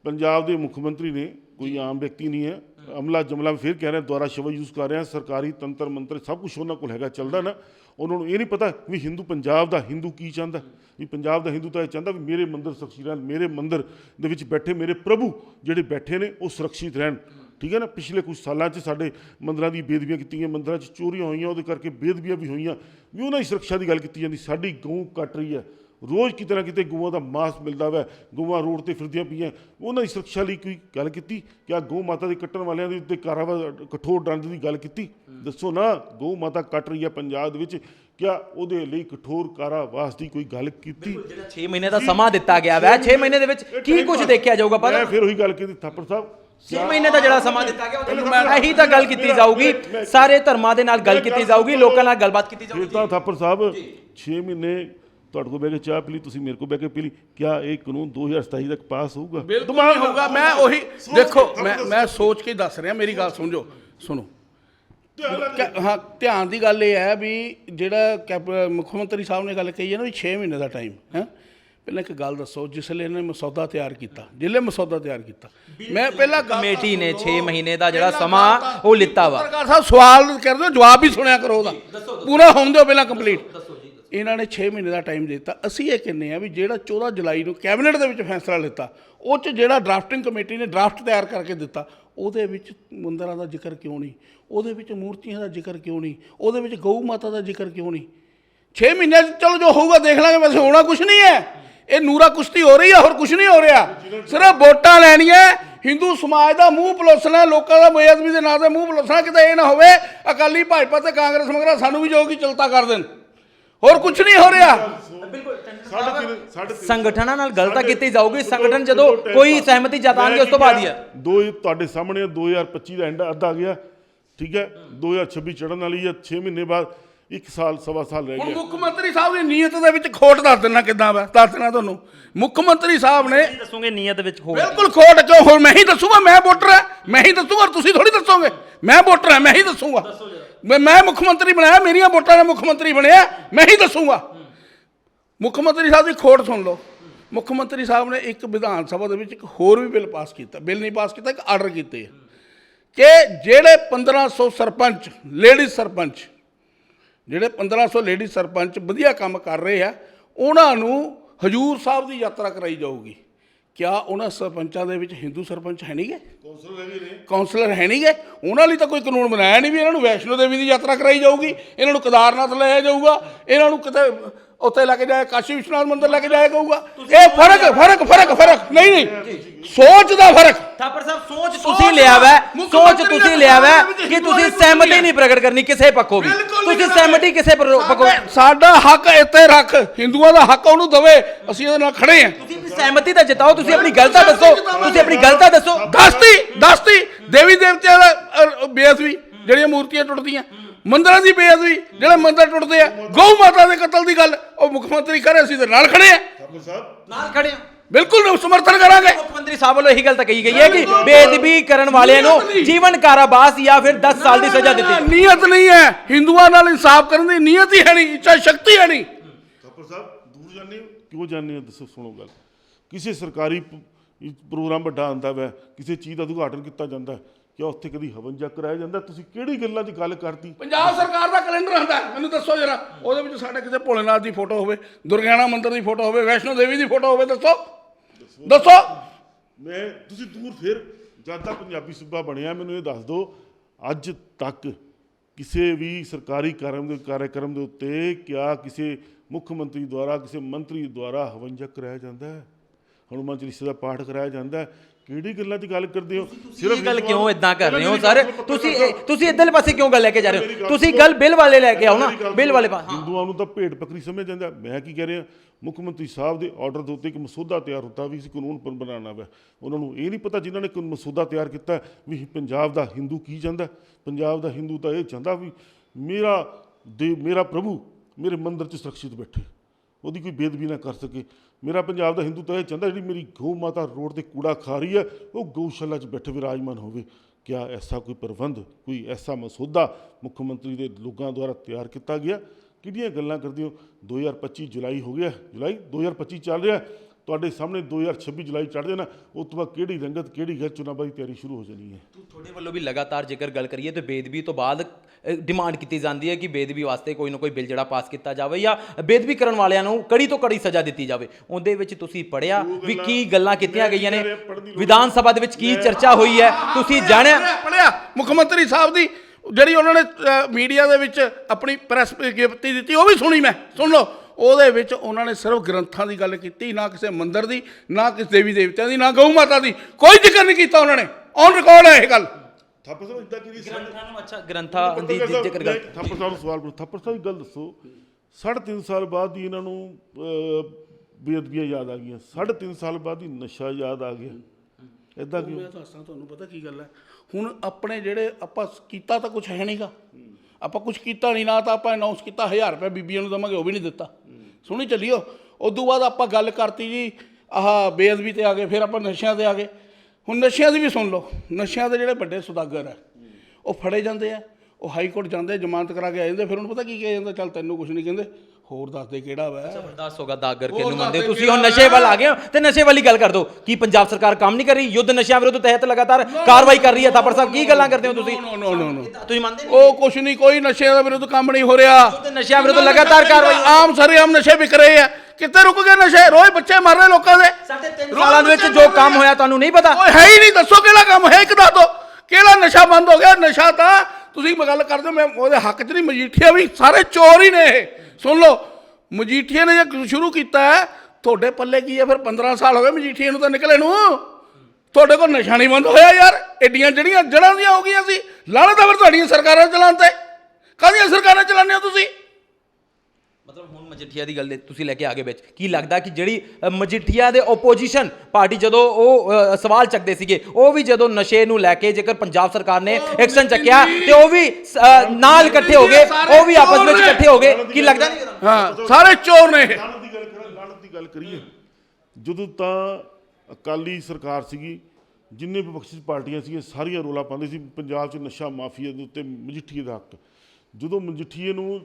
ਪੰਜਾਬ ਦੇ ਮੁੱਖ ਮੰਤਰੀ ਨੇ ਕੋਈ ਆਮ ਵਿਅਕਤੀ ਨਹੀਂ ਹੈ। ਅਮਲਾ ਜਮਲਾ ਫਿਰ ਕਹਿ ਰਹੇ ਦੁਆਰਾ ਸ਼ਬਦ ਯੂਜ਼ ਕਰ ਰਹੇ ਆ ਸਰਕਾਰੀ ਤੰਤਰ ਮੰਤਰ ਸਭ ਕੁਝ ਉਹਨਾਂ ਕੋਲ ਹੈਗਾ ਚੱਲਦਾ ਨਾ। ਉਹਨਾਂ ਨੂੰ ਇਹ ਨਹੀਂ ਪਤਾ ਵੀ ਹਿੰਦੂ ਪੰਜਾਬ ਦਾ ਹਿੰਦੂ ਕੀ ਚਾਹੁੰਦਾ। ਵੀ ਪੰਜਾਬ ਦਾ ਹਿੰਦੂ ਤਾਂ ਇਹ ਚਾਹੁੰਦਾ ਵੀ ਮੇਰੇ ਮੰਦਰ ਸੁਰੱਖਿਤ ਰਹਿਣ ਮੇਰੇ ਮੰਦਰ ਦੇ ਵਿੱਚ ਬੈਠੇ ਮੇਰੇ ਪ੍ਰਭੂ ਜਿਹੜੇ ਬੈਠੇ ਨੇ ਉਹ ਸੁਰੱਖਿਤ ਰਹਿਣ। ਠੀਕ ਹੈ ਨਾ? ਪਿਛਲੇ ਕੁਝ ਸਾਲਾਂ 'ਚ ਸਾਡੇ ਮੰਦਰਾਂ ਦੀ ਬੇਦਬੀਆਂ ਕੀਤੀਆਂ ਮੰਦਰਾਂ 'ਚ ਚੋਰੀਆਂ ਹੋਈਆਂ ਉਹਦੇ ਕਰਕੇ ਬੇਦਬੀਆਂ ਵੀ ਹੋਈਆਂ। ਵੀ ਉਹਨਾਂ ਦੀ ਸੁਰੱਖਿਆ ਦੀ ਗੱਲ ਕੀਤੀ ਜਾਂਦੀ ਸਾਡੀ ਗਊ ਕੱਟ ਰਹੀ ਹੈ। ਰੋਜ਼ ਕਿਤੇ ਨਾ ਕਿਤੇ ਗਊਆਂ ਦਾ ਮਾਸ ਮਿਲਦਾ ਵੈ ਗਊਆਂ ਰੋਡ ਤੇ ਫਿਰਦੀਆਂ ਪਈਆਂ। ਉਹਨਾਂ ਦੀ ਸੁਰੱਖਿਆ ਲਈ ਕੋਈ ਗੱਲ ਕੀਤੀ? ਕਿ ਆ ਗਊ ਮਾਤਾ ਦੇ ਕੱਟਣ ਵਾਲਿਆਂ ਦੇ ਉੱਤੇ ਕਾਰਵਾਈ ਕਠੋਰ ਦੰਡ ਦੀ ਗੱਲ ਕੀਤੀ? ਦੱਸੋ ਨਾ ਗਊ ਮਾਤਾ ਕੱਟ ਰਹੀ ਹੈ ਪੰਜਾਬ ਦੇ ਵਿੱਚ ਕਿਆ ਉਹਦੇ ਲਈ ਕਠੋਰ ਕਾਰਾਵਾਸ ਦੀ ਕੋਈ ਗੱਲ ਕੀਤੀ?
ਜਿਹੜਾ 6 ਮਹੀਨੇ ਦਾ ਸਮਾਂ ਦਿੱਤਾ ਗਿਆ ਵੈ 6 ਮਹੀਨੇ ਦੇ ਵਿੱਚ ਕੀ ਕੁਝ ਦੇਖਿਆ ਜਾਊਗਾ
ਮੈਂ ਫਿਰ ਉਹੀ ਗੱਲ ਕੀਤੀ ਥਾਪਰ ਸਾਹਿਬ
6 ਮਹੀਨੇ ਦਾ ਜਿਹੜਾ ਸਮਾਂ ਦਿੱਤਾ ਗਿਆ ਉਹਦੇ ਵਿੱਚ ਇਹੀ ਤਾਂ ਗੱਲ ਕੀਤੀ ਜਾਊਗੀ ਸਾਰੇ ਧਰਮਾਂ ਦੇ ਨਾਲ ਗੱਲ ਕੀਤੀ ਜਾਊਗੀ ਲੋਕਾਂ ਨਾਲ ਗੱਲਬਾਤ ਕੀਤੀ
ਫਿਰ
ਜਾਊਗੀ
ਤਾਂ ਥਾਪਰ ਸਾਹਿਬ 6 ਮਹੀਨੇ ਤੁਹਾਡੇ ਕੋਲ ਬਹਿ ਕੇ ਚਾਹ ਪੀ ਲਈ ਤੁਸੀਂ ਮੇਰੇ ਕੋਲ ਬਹਿ ਕੇ ਪੀ ਲਈ। ਕਿਆ ਇਹ ਕਾਨੂੰਨ 2027 ਤੱਕ ਪਾਸ ਹੋਊਗਾ?
ਬਿਲਕੁਲ ਨਹੀਂ ਹੋਊਗਾ। ਮੈਂ ਉਹੀ ਦੇਖੋ ਮੈਂ ਮੈਂ ਸੋਚ ਕੇ ਦੱਸ ਰਿਹਾ ਮੇਰੀ ਗੱਲ ਸਮਝੋ ਸੁਣੋ। ਹਾਂ ਧਿਆਨ ਦੀ ਗੱਲ ਇਹ ਹੈ ਵੀ ਜਿਹੜਾ ਕੈਪ- ਮੁੱਖ ਮੰਤਰੀ ਸਾਹਿਬ ਨੇ ਗੱਲ ਕਹੀ ਹੈ ਨਾ ਵੀ 6 ਮਹੀਨੇ ਦਾ ਟਾਈਮ ਹੈ? ਪਹਿਲਾਂ ਇੱਕ ਗੱਲ ਦੱਸੋ ਜਿਸ ਵੇਲੇ ਇਹਨਾਂ ਨੇ ਮਸੌਦਾ ਤਿਆਰ ਕੀਤਾ ਜਿਲੇ ਮਸੌਦਾ ਤਿਆਰ ਕੀਤਾ। ਮੈਂ ਪਹਿਲਾਂ
ਕਮੇਟੀ ਨੇ 6 ਮਹੀਨੇ ਦਾ ਜਿਹੜਾ ਸਮਾਂ ਉਹ ਲਿੱਤਾ ਵਾ।
ਪੱਤਰਕਾਰ ਸਾਹਿਬ ਸਵਾਲ ਕਰਦੇ ਹੋ ਜਵਾਬ ਵੀ ਸੁਣਿਆ ਕਰੋ ਉਹਦਾ। ਪੂਰਾ ਹੋਣ ਦਿਓ ਪਹਿਲਾਂ ਕੰਪਲੀਟ ਇਹਨਾਂ ਨੇ 6 ਮਹੀਨੇ ਦਾ ਟਾਈਮ ਦਿੱਤਾ। ਅਸੀਂ ਇਹ ਕਹਿੰਦੇ ਆ ਵੀ ਜਿਹੜਾ 14 ਜੁਲਾਈ ਨੂੰ ਕੈਬਨਿਟ ਦੇ ਵਿੱਚ ਫੈਸਲਾ ਲਿੱਤਾ, ਉਹ 'ਚ ਜਿਹੜਾ ਡਰਾਫਟਿੰਗ ਕਮੇਟੀ ਨੇ ਡਰਾਫਟ ਤਿਆਰ ਕਰਕੇ ਦਿੱਤਾ, ਉਹਦੇ ਵਿੱਚ ਮੰਦਰਾਂ ਦਾ ਜ਼ਿਕਰ ਕਿਉਂ ਨਹੀਂ? ਉਹਦੇ ਵਿੱਚ ਮੂਰਤੀਆਂ ਦਾ ਜ਼ਿਕਰ ਕਿਉਂ ਨਹੀਂ? ਉਹਦੇ ਵਿੱਚ ਗਊ ਮਾਤਾ ਦਾ ਜ਼ਿਕਰ ਕਿਉਂ ਨਹੀਂ? 6 ਮਹੀਨਿਆਂ 'ਚ ਚਲੋ ਜੋ ਹੋਊਗਾ ਦੇਖ ਲਾਂਗੇ, ਵੈਸੇ ਹੋਣਾ ਕੁਝ ਨਹੀਂ ਹੈ। ਇਹ ਨੂਰਾ ਕੁਸ਼ਤੀ ਹੋ ਰਹੀ ਹੈ ਹੋਰ ਕੁਝ ਨਹੀਂ ਹੋ ਰਿਹਾ। ਸਿਰਫ ਵੋਟਾਂ ਲੈਣੀਆਂ, ਹਿੰਦੂ ਸਮਾਜ ਦਾ ਮੂੰਹ ਪਲੋਸਣਾ, ਲੋਕਾਂ ਦਾ ਬੇਅਦਬੀ ਦੇ ਨਾਂ ਤੇ ਮੂੰਹ ਪਲੋਸਣਾ, ਕਿਤੇ ਇਹ ਨਾ ਹੋਵੇ, ਅਕਾਲੀ ਭਾਜਪਾ ਤੇ ਕਾਂਗਰਸ ਮਗਰਾ ਸਾਨੂੰ ਵੀ ਜੋ ਕਿ ਚਲਤਾ ਕਰ ਦੇਣ। ਹੋਰ ਕੁਝ ਨਹੀਂ ਹੋ ਰਿਹਾ।
ਸੰਗਠਨਾਂ ਨਾਲ ਗੱਲ ਤਾਂ ਕੀਤੀ ਜਾਊਗੀ। ਸੰਗਠਨ ਜਦੋਂ ਕੋਈ ਸਹਿਮਤੀ ਜਤਾਉਣਗੇ ਉਸ ਤੋਂ ਬਾਅਦ ਹੀ ਹੈ
ਦੋ ਤੁਹਾਡੇ ਸਾਹਮਣੇ 2025 ਦਾ ਐਂਡ ਅੱਧਾ ਗਿਆ। ਠੀਕ ਹੈ? 2026 ਚੜਨ ਵਾਲੀ ਹੈ 6 ਮਹੀਨੇ ਬਾਅਦ ਇੱਕ ਸਾਲ ਸਵਾ ਸਾਲ ਰਹਿ ਗਿਆ।
ਮੁੱਖ ਮੰਤਰੀ ਸਾਹਿਬ ਦੀ ਨੀਅਤ ਦੇ ਵਿੱਚ ਖੋਟ ਦੱਸ ਦੇਣਾ ਕਿੱਦਾਂ ਵਾ? ਦੱਸ ਦੇਣਾ ਤੁਹਾਨੂੰ। ਮੁੱਖ ਮੰਤਰੀ ਸਾਹਿਬ ਨੇ
ਦੱਸੋਗੇ ਨੀਅਤ ਵਿੱਚ ਖੋਟ।
ਬਿਲਕੁਲ ਖੋਟ ਕਿਉਂ? ਹੋਰ ਮੈਂ ਹੀ ਦੱਸੂਗਾ ਮੈਂ ਵੋਟਰ ਹਾਂ। ਮੈਂ ਹੀ ਦੱਸੂਗਾ ਤੁਸੀਂ ਥੋੜੀ ਦੱਸੋਗੇ। ਮੈਂ ਵੋਟਰ ਹਾਂ ਮੈਂ ਹੀ ਦੱਸੂਗਾ। ਮੈਂ ਮੈਂ ਮੁੱਖ ਮੰਤਰੀ ਬਣਾਇਆ, ਮੇਰੀਆਂ ਵੋਟਾਂ ਨੇ ਮੁੱਖ ਮੰਤਰੀ ਬਣਿਆ, ਮੈਂ ਹੀ ਦੱਸੂਗਾ। ਮੁੱਖ ਮੰਤਰੀ ਸਾਹਿਬ ਦੀ ਖੋਟ ਸੁਣ ਲਓ। ਮੁੱਖ ਮੰਤਰੀ ਸਾਹਿਬ ਨੇ ਇੱਕ ਵਿਧਾਨ ਸਭਾ ਦੇ ਵਿੱਚ ਇੱਕ ਹੋਰ ਵੀ ਬਿੱਲ ਪਾਸ ਕੀਤਾ। ਬਿੱਲ ਨਹੀਂ ਪਾਸ ਕੀਤਾ, ਇੱਕ ਆਰਡਰ ਕੀਤੇ ਕਿ ਜਿਹੜੇ 1500 ਸਰਪੰਚ ਲੇਡੀਜ਼ ਸਰਪੰਚ, ਜਿਹੜੇ 1500 ਲੇਡੀ ਸਰਪੰਚ ਵਧੀਆ ਕੰਮ ਕਰ ਰਹੇ ਆ, ਉਹਨਾਂ ਨੂੰ ਹਜੂਰ ਸਾਹਿਬ ਦੀ ਯਾਤਰਾ ਕਰਾਈ ਜਾਊਗੀ। ਕਿਆ ਉਹਨਾਂ ਸਰਪੰਚਾਂ ਦੇ ਵਿੱਚ ਹਿੰਦੂ ਸਰਪੰਚ ਹੈ ਨਹੀਂਗੇ? ਕਾਉਂਸਲਰ ਹੈ ਨਹੀਂਗੇ? ਉਹਨਾਂ ਲਈ ਤਾਂ ਕੋਈ ਕਾਨੂੰਨ ਬਣਾਇਆ ਨਹੀਂ ਵੀ ਇਹਨਾਂ ਨੂੰ ਵੈਸ਼ਨੋ ਦੇਵੀ ਦੀ ਯਾਤਰਾ ਕਰਾਈ ਜਾਊਗੀ ਇਹਨਾਂ ਨੂੰ ਕੇਦਾਰਨਾਥ ਲਾਇਆ ਜਾਊਗਾ ਇਹਨਾਂ ਨੂੰ ਕਿਤੇ ਉੱਥੇ ਲੈ ਕੇ ਜਾਇਆ ਕਾਸ਼ੀ ਵਿਸ਼ਵਨਾਥ ਮੰਦਿਰ ਲੈ ਕੇ ਜਾਇਆ ਜਾਊਗਾ। ਇਹ ਫ਼ਰਕ ਫ਼ਰਕ ਫ਼ਰਕ ਫ਼ਰਕ ਨਹੀਂ ਨਹੀਂ ਸੋਚ ਦਾ ਫ਼ਰਕ।
ਥਾਪਰ ਸਾਹਿਬ ਸੋਚ ਤੁਸੀਂ ਲਿਆ ਵੈ ਸੋਚ ਤੁਸੀਂ ਲਿਆ ਵੈ ਕਿ ਤੁਸੀਂ ਸਹਿਮਤੀ ਨਹੀਂ ਪ੍ਰਗਟ ਕਰਨੀ ਕਿਸੇ ਪੱਖੋਂ ਵੀ। ਤੁਸੀਂ ਸਹਿਮਤੀ ਕਿਸੇ ਪੱਖੋਂ
ਸਾਡੇ- ਹੱਕ ਇੱਥੇ ਰੱਖ ਹਿੰਦੂਆਂ ਦਾ ਹੱਕ ਉਹਨੂੰ ਦਵੇ ਅਸੀਂ ਉਹਦੇ ਨਾਲ ਖੜੇ
ਆਪਣੀ ਸਹਿਮਤੀ ਤਾਂ ਜਤਾਓ ਤੁਸੀਂ ਆਪਣੀ ਗਲਤਾ ਦੱਸੋ ਤੁਸੀਂ ਆਪਣੀ ਗਲਤਾ ਦੱਸੋ।
ਦਸਤੀ ਦਸਤੀ ਦੇਵੀ ਦੇਵਤਿਆਂ ਦਾ ਬੇਅਦਬੀ ਜਿਹੜੀਆਂ ਮੂਰਤੀਆਂ ਟੁੱਟਦੀਆਂ। ਮੰਦਰਾਂ ਦੀ ਬੇਅਦਬੀ ਜਿਹੜੇ ਮੰਦਰ ਟੁੱਟਦੇ ਆ ਗਊ ਮਾਤਾ ਦੇ ਕਤਲ ਦੀ ਗੱਲ ਉਹ ਮੁੱਖ ਮੰਤਰੀ ਕਰੇ ਅਸੀਂ ਤੇ ਨਾਲ ਖੜੇ ਆ।
ਠਾਕੁਰ ਸਾਹਿਬ।
ਨਾਲ ਖੜੇ ਹੋ
ਬਿਲਕੁਲ ਸਮਰਥਨ ਕਰਾਂਗੇ।
ਮੁੱਖ ਮੰਤਰੀ ਸਾਹਿਬ ਵੱਲੋਂ ਇਹੀ ਗੱਲ ਤਾਂ ਕਹੀ ਗਈ ਹੈ ਕਿ ਬੇਅਦਬੀ ਕਰਨ ਵਾਲਿਆਂ ਨੂੰ ਜੀਵਨ ਕਾਰਾਵਾਸ ਜਾਂ ਫਿਰ 10 ਸਾਲ ਦੀ ਸਜ਼ਾ ਦਿੱਤੀ।
ਨੀਅਤ ਨਹੀਂ ਹੈ। ਹਿੰਦੂਆਂ ਨਾਲ ਇਨਸਾਫ ਕਰਨ ਦੀ ਨੀਅਤ ਹੀ ਹੈ ਨਹੀਂ ਇੱਛਾ ਸ਼ਕਤੀ ਹੈ ਨਹੀਂ।
ਠਾਕੁਰ ਸਾਹਿਬ ਦੂਰ ਹੋ? ਕਿਉਂ ਹੋ? ਦੱਸੋ ਸੁਣੋ ਗੱਲ। ਕਿਸੇ ਸਰਕਾਰੀ ਪ੍ਰੋਗਰਾਮ ਵੱਡਾ ਆਉਂਦਾ ਵੈ ਕਿਸੇ ਚੀਜ਼ ਦਾ ਉਦਘਾਟਨ ਕੀਤਾ ਜਾਂਦਾ ਹੈ, ਉੱਥੇ ਕਦੀ ਹਵਨ ਜਗ ਕਰਾਇਆ ਜਾਂਦਾ ਤੁਸੀਂ ਕਿਹੜੀ ਗੱਲਾਂ ਦੀ ਗੱਲ ਕਰਤੀ?
ਪੰਜਾਬ ਸਰਕਾਰ ਦਾ ਕੈਲੰਡਰ ਹੁੰਦਾ ਮੈਨੂੰ ਦੱਸੋ ਜਰਾ ਉਹਦੇ ਵਿੱਚ ਸਾਡੇ ਕਿਸੇ ਭੋਲੇਨਾਥ ਦੀ ਫੋਟੋ ਹੋਵੇ ਦੁਰਗਿਆਣਾ ਮੰਦਿਰ ਦੀ ਫੋਟੋ ਹੋਵੇ ਵੈਸ਼ਨੋ ਦੇਵੀ ਦੀ ਫੋਟੋ ਹੋਵੇ ਦੱਸੋ? ਦੱਸੋ।
ਮੈਂ ਤੁਸੀਂ ਦੂਰ ਫਿਰ ਜਦ ਦਾ ਪੰਜਾਬੀ ਸੂਬਾ ਬਣਿਆ ਮੈਨੂੰ ਇਹ ਦੱਸ ਦਿਓ ਅੱਜ ਤੱਕ ਕਿਸੇ ਵੀ ਸਰਕਾਰੀ ਕਾਰਜ ਦੇ ਕਾਰਜਕ੍ਰਮ ਦੇ ਉੱਤੇ ਕਿਆ ਕਿਸੇ ਮੁੱਖ ਮੰਤਰੀ ਦੁਆਰਾ ਕਿਸੇ ਮੰਤਰੀ ਦੁਆਰਾ ਹਵਨਜਕ ਕਰਾਇਆ ਜਾਂਦਾ ਹੈ? ਹਨੂੰਮਾਨ ਚਾਲੀਸਾ ਦਾ ਪਾਠ ਕਰਾਇਆ ਜਾਂਦਾ ਹੈ। ਕਿਹੜੀ ਗੱਲਾਂ 'ਚ ਗੱਲ ਕਰਦੇ ਹੋ?
ਇਹ ਗੱਲ ਕਿਉਂ ਇਦਾਂ ਕਰ ਰਹੇ ਹੋ ਸਰ? ਤੁਸੀਂ ਤੁਸੀਂ ਇਧਰਲੇ ਪਾਸੇ ਕਿਉਂ ਗੱਲ ਲੈ ਕੇ ਜਾ ਰਹੇ ਹੋ? ਤੁਸੀਂ। ਗੱਲ ਬਿੱਲ ਵਾਲੇ ਲੈ ਕੇ ਆਓ ਨਾ। ਬਿੱਲ। ਵਾਲੇ ਪਾ ਹਾਂ।
ਹਿੰਦੂਆਂ ਨੂੰ ਤਾਂ ਭੇਡ ਬੱਕਰੀ ਸਮਝਿਆ ਜਾਂਦਾ ਮੈਂ ਕੀ ਕਹਿ ਰਿਹਾ? ਮੁੱਖ ਮੰਤਰੀ ਸਾਹਿਬ ਦੇ ਆਰਡਰ ਦੇ ਉੱਤੇ ਇੱਕ ਮਸੂਦਾ ਤਿਆਰ ਹੁੰਦਾ ਵੀ ਅਸੀਂ ਕਾਨੂੰਨ ਪਰ ਬਣਾਉਣਾ ਵਾ। ਉਹਨਾਂ ਨੂੰ ਇਹ ਨਹੀਂ ਪਤਾ ਜਿਨ੍ਹਾਂ ਨੇ ਕੋਈ ਮਸੂਦਾ ਤਿਆਰ ਕੀਤਾ ਵੀ ਪੰਜਾਬ ਦਾ ਹਿੰਦੂ ਕੀ ਹੈ। ਪੰਜਾਬ ਦਾ ਹਿੰਦੂ ਤਾਂ ਇਹ ਚਾਹੁੰਦਾ ਵੀ ਮੇਰਾ ਦੇ ਮੇਰਾ ਪ੍ਰਭੂ ਮੇਰੇ ਮੰਦਿਰ 'ਚ ਸੁਰੱਖਿਅਤ ਬੈਠੇ। ਉਹਦੀ ਕੋਈ ਬੇਦਬੀ ਨਾ ਕਰ ਸਕੇ। ਮੇਰਾ ਪੰਜਾਬ ਦਾ ਹਿੰਦੂ ਤਾਂ ਇਹ ਚਾਹੁੰਦਾ ਜਿਹੜੀ ਮੇਰੀ ਗਊ ਮਾਤਾ ਰੋਡ ਤੇ ਕੂੜਾ ਖਾ ਰਹੀ ਹੈ, ਉਹ ਗਊਸ਼ਾਲਾ 'ਚ ਬੈਠੇ ਵਿਰਾਜਮਾਨ ਹੋਵੇ। ਕਿਆ ਐਸਾ ਕੋਈ ਪ੍ਰਬੰਧ, ਕੋਈ ਐਸਾ ਮਸੂਦਾ ਮੁੱਖ ਮੰਤਰੀ ਦੇ ਲੋਕਾਂ ਦੁਆਰਾ ਤਿਆਰ ਕੀਤਾ ਗਿਆ? ਕਿਹੜੀਆਂ ਗੱਲਾਂ ਕਰਦੇ ਹੋ? 2025 ਜੁਲਾਈ ਹੋ ਗਿਆ, ਜੁਲਾਈ 2025 ਚੱਲ ਰਿਹਾ। ਤੁਹਾਡੇ ਸਾਹਮਣੇ 2026 ਜੁਲਾਈ ਚੜ੍ਹ ਜਾਣਾ ਉਸ ਤੋਂ ਬਾਅਦ ਕਿਹੜੀ ਰੰਗਤ ਕਿਹੜੀ ਗੱਲ ਚੁਣਾਵਾਂ ਦੀ ਤਿਆਰੀ ਸ਼ੁਰੂ ਹੋ ਜਾਣੀ ਹੈ?
ਤੁਹਾਡੇ ਵੱਲੋਂ ਵੀ ਲਗਾਤਾਰ ਜੇਕਰ ਗੱਲ ਕਰੀਏ ਤੇ ਬੇਦਬੀ ਤੋਂ ਬਾਅਦ ਡਿਮਾਂਡ ਕੀਤੀ ਜਾਂਦੀ ਹੈ ਕਿ ਬੇਦਬੀ ਵਾਸਤੇ ਕੋਈ ਨਾ ਕੋਈ ਬਿੱਲ ਜਿਹੜਾ ਪਾਸ ਕੀਤਾ ਜਾਵੇ ਜਾਂ ਬੇਦਬੀ ਕਰਨ ਵਾਲਿਆਂ ਨੂੰ ਕੜੀ ਤੋਂ ਕੜੀ ਸਜ਼ਾ ਦਿੱਤੀ ਜਾਵੇ। ਉਹਦੇ ਵਿੱਚ ਤੁਸੀਂ ਪੜਿਆ ਵੀ ਕੀ ਗੱਲਾਂ ਕੀਤੀਆਂ ਗਈਆਂ ਨੇ। ਵਿਧਾਨ ਸਭਾ ਦੇ ਵਿੱਚ ਕੀ ਚਰਚਾ ਹੋਈ ਹੈ ਤੁਸੀਂ ਜਾਣਿਆ?
ਪੜਿਆ ਮੁੱਖ ਮੰਤਰੀ ਸਾਹਿਬ ਦੀ ਜਿਹੜੀ ਉਹਨਾਂ ਨੇ ਮੀਡੀਆ ਦੇ ਵਿੱਚ ਆਪਣੀ ਪ੍ਰੈਸ ਵਿਗਿਆਪਤੀ ਦਿੱਤੀ ਉਹ ਵੀ ਸੁਣੀ ਮੈਂ। ਸੁਣ ਲਓ। ਉਹਦੇ ਵਿੱਚ ਉਹਨਾਂ ਨੇ ਸਿਰਫ ਗ੍ਰੰਥਾਂ ਦੀ ਗੱਲ ਕੀਤੀ ਨਾ ਕਿਸੇ ਮੰਦਿਰ ਦੀ ਨਾ ਕਿਸੇ ਦੇਵੀ ਦੇਵਤਿਆਂ ਦੀ ਨਾ ਗਊ ਮਾਤਾ ਦੀ। ਕੋਈ ਜ਼ਿਕਰ ਨਹੀਂ ਕੀਤਾ ਉਹਨਾਂ ਨੇ। ਔਨ ਰਿਕਾਰਡ ਹੈ ਇਹ ਗੱਲ।
ਥਾਪਰ ਸਾਹਿਬ ਇਦਾਂ ਕਿਹਦੀ
ਗ੍ਰੰਥਾਂ ਨੂੰ ਅੱਛਾ ਗ੍ਰੰਥਾਂ ਦੀ ਦੀ ਜ਼ਿਕਰ ਗੱਲ।
ਥਾਪਰ ਸਾਹਿਬ ਨੂੰ ਸਵਾਲ ਪੁੱਛ ਥਾਪਰ ਸਾਹਿਬ ਗੱਲ ਦੱਸੋ। ਸਾਢੇ ਤਿੰਨ ਸਾਲ ਬਾਅਦ ਹੀ ਇਹਨਾਂ ਨੂੰ ਬੇਅਦਬੀਆਂ ਯਾਦ ਆ ਗਈਆਂ। ਸਾਢੇ ਤਿੰਨ ਸਾਲ ਬਾਅਦ ਹੀ ਨਸ਼ਾ ਯਾਦ ਆ ਗਿਆ। ਇਦਾਂ ਕਿਉਂ?
ਮੈਂ ਦੱਸਦਾ ਤੁਹਾਨੂੰ ਪਤਾ ਕੀ ਗੱਲ ਹੈ? ਹੁਣ ਆਪਣੇ ਜਿਹੜੇ ਆਪਾਂ ਕੀਤਾ ਤਾਂ ਕੁਝ ਹੈ ਨਹੀਂਗਾ ਆਪਾਂ ਕੁਝ ਕੀਤਾ ਨਹੀਂ ਨਾ ਤਾਂ ਆਪਾਂ ਅਨਾਉਂਸ ਕੀਤਾ 1000 ਰੁਪਏ ਬੀਬੀਆਂ ਨੂੰ ਦਵਾਂਗੇ ਉਹ ਵੀ ਨਹੀਂ ਦਿੱਤਾ। ਸੁਣੀ ਚੱਲਿਓ। ਉਦੋਂ ਬਾਅਦ ਆਪਾਂ ਗੱਲ ਕਰਤੀ ਜੀ, ਆਹ ਬੇਅਦਬੀ ਤੇ ਆ ਗਏ, ਫਿਰ ਆਪਾਂ ਨਸ਼ਿਆਂ ਤੇ ਆ ਗਏ। ਹੁਣ ਨਸ਼ਿਆਂ ਦੀ ਵੀ ਸੁਣ ਲਓ, ਨਸ਼ਿਆਂ ਦੇ ਜਿਹੜੇ ਵੱਡੇ ਸੁਦਾਗਰ ਆ, ਉਹ ਫੜੇ ਜਾਂਦੇ ਆ, ਉਹ ਹਾਈ ਕੋਰਟ ਜਾਂਦੇ, ਜ਼ਮਾਨਤ ਕਰਾ ਕੇ ਆ ਜਾਂਦੇ, ਫਿਰ ਉਹਨੂੰ ਪਤਾ ਕੀ ਕਿਹਾ ਜਾਂਦਾ, ਚੱਲ ਤੈਨੂੰ ਕੁਝ ਨਹੀਂ ਕਹਿੰਦੇ। ਹੋਰ ਦੱਸ ਦੇ ਕਿਹੜਾ ਵਾ?
ਜ਼ਬਰਦਸਤ ਹੋਗਾ ਦਾਗਰ
ਹੋਰ
ਕਿਹਨੂੰ ਮੰਨਦੇ ਤੁਸੀਂ ਹੁਣ ਨਸ਼ੇ ਵੱਲ ਆ ਗਏ ਹੋ ਤੇ ਨਸ਼ੇ ਵਾਲੀ ਗੱਲ ਕਰ ਦਿਓ। ਕੀ ਪੰਜਾਬ ਸਰਕਾਰ ਕੰਮ ਨਹੀਂ ਕਰ ਰਹੀ? ਯੁੱਧ ਨਸ਼ਿਆਂ ਵਿਰੁੱਧ ਤਹਿਤ ਲਗਾਤਾਰ ਕਾਰਵਾਈ ਕਰ ਰਹੀ ਹੈ ਥਾਪਰ ਸਾਹਿਬ? ਕੀ ਗੱਲਾਂ ਕਰਦੇ ਹੋ ਤੁਸੀਂ?
ਨੋ ਨੋ ਨੋ ਨੋ।
ਤੁਸੀਂ ਮੰਨਦੇ ਨਹੀਂ?
ਉਹ ਕੁਛ ਨਹੀਂ ਕੋਈ ਨਸ਼ਿਆਂ ਦੇ ਵਿਰੁੱਧ ਕੰਮ ਨਹੀਂ ਹੋ ਰਿਹਾ।
ਯੁੱਧ ਨਸ਼ਿਆਂ ਵਿਰੁੱਧ ਲਗਾਤਾਰ ਕਾਰਵਾਈ
ਆਮ ਸਰੇਆਮ ਨਸ਼ੇ ਵਿਕ ਰਹੇ ਆ। ਕਿੱਥੇ ਰੁਕ ਗਏ ਨਸ਼ੇ? ਰੋਜ਼ ਬੱਚੇ ਮਰ ਰਹੇ ਲੋਕਾਂ ਦੇ।
ਸਾਡੇ 3 ਸਾਲਾਂ ਦੇ ਵਿੱਚ ਜੋ ਕੰਮ ਹੋਇਆ ਤੁਹਾਨੂੰ ਨਹੀਂ ਪਤਾ?
ਓਏ ਹੈ ਹੀ ਨਹੀਂ ਦੱਸੋ ਕਿਹੜਾ ਕੰਮ ਹੈ? ਇੱਕ ਦੱਸ ਦੋ। ਕਿਹੜਾ ਨਸ਼ਾ ਬੰਦ ਹੋ ਗਿਆ? ਨਸ਼ਾ ਤਾਂ ਤੁਸੀਂ ਮੈਂ ਗੱਲ ਕਰਦੇ ਮੈਂ ਉਹਦੇ ਹੱਕ 'ਚ ਨਹੀਂ ਮਜੀਠੀਆ ਵੀ ਸਾਰੇ ਚੋਰ ਹੀ ਨੇ ਇਹ। ਸੁਣ ਲਓ, ਮਜੀਠੀਆ ਨੇ ਜੇ ਸ਼ੁਰੂ ਕੀਤਾ ਹੈ, ਤੁਹਾਡੇ ਪੱਲੇ ਕੀ ਹੈ ਫਿਰ 15 ਸਾਲ ਹੋ ਗਏ ਮਜੀਠੀਆ ਨੂੰ ਤਾਂ ਨਿਕਲੇ ਨੂੰ? ਤੁਹਾਡੇ ਕੋਲ ਨਸ਼ਾ ਨਹੀਂ ਬੰਦ ਹੋਇਆ ਯਾਰ, ਐਡੀਆਂ ਜਿਹੜੀਆਂ ਜੜਾਂ ਦੀਆਂ ਹੋ ਗਈਆਂ ਸੀ ਲਾਹਨਤ ਤਾਂ ਫਿਰ ਤੁਹਾਡੀਆਂ ਸਰਕਾਰਾਂ ਚਲਾਉਣ ਤੇ। ਕਾਹਦੀਆਂ ਸਰਕਾਰਾਂ ਚਲਾਉਂਦੇ ਹੋ ਤੁਸੀਂ?
ਮਜੀਠੀਆ ਦੀ ਗੱਲ ਤੁਸੀਂ ਲੈ ਕੇ ਆਗੇ ਵਿੱਚ। ਕੀ ਲੱਗਦਾ ਕਿ ਜਿਹੜੀ ਮਜੀਠੀਆ ਦੇ ਆਪੋਜੀਸ਼ਨ ਪਾਰਟੀ ਜਦੋਂ ਉਹ ਸਵਾਲ ਚੱਕਦੇ ਸੀਗੇ ਉਹ ਵੀ ਜਦੋਂ ਨਸ਼ੇ ਨੂੰ ਲੈ ਕੇ ਜੇਕਰ ਪੰਜਾਬ ਸਰਕਾਰ ਨੇ ਐਕਸ਼ਨ ਚੱਕਿਆ ਤੇ ਉਹ ਵੀ ਨਾਲ ਇਕੱਠੇ ਹੋ ਗਏ ਉਹ ਵੀ ਆਪਸ ਵਿੱਚ ਇਕੱਠੇ ਹੋ ਗਏ। ਕੀ ਲੱਗਦਾ ਨਹੀਂ?
ਹਾਂ ਸਾਰੇ ਚੋਰ ਨੇ। ਇਹ
ਲਾਣਤ ਦੀ ਗੱਲ ਕਰਾਂ ਲਾਣਤ ਦੀ ਗੱਲ ਕਰੀਏ ਜਦੋਂ ਤਾਂ ਅਕਾਲੀ ਸਰਕਾਰ ਸੀਗੀ ਜਿੰਨੇ ਵਿਪਕਸ਼ੀ ਪਾਰਟੀਆਂ ਸੀਗੀਆਂ ਸਾਰੀਆਂ ਰੋਲਾ ਪਾਉਂਦੇ ਸੀ ਪੰਜਾਬ 'ਚ ਨਸ਼ਾ ਮਾਫੀਆ ਦੇ ਉੱਤੇ ਮਜੀਠੀਏ ਦਾ ਹੱਕ। ਜਦੋਂ ਮਜੀਠੀਏ ਨੂੰ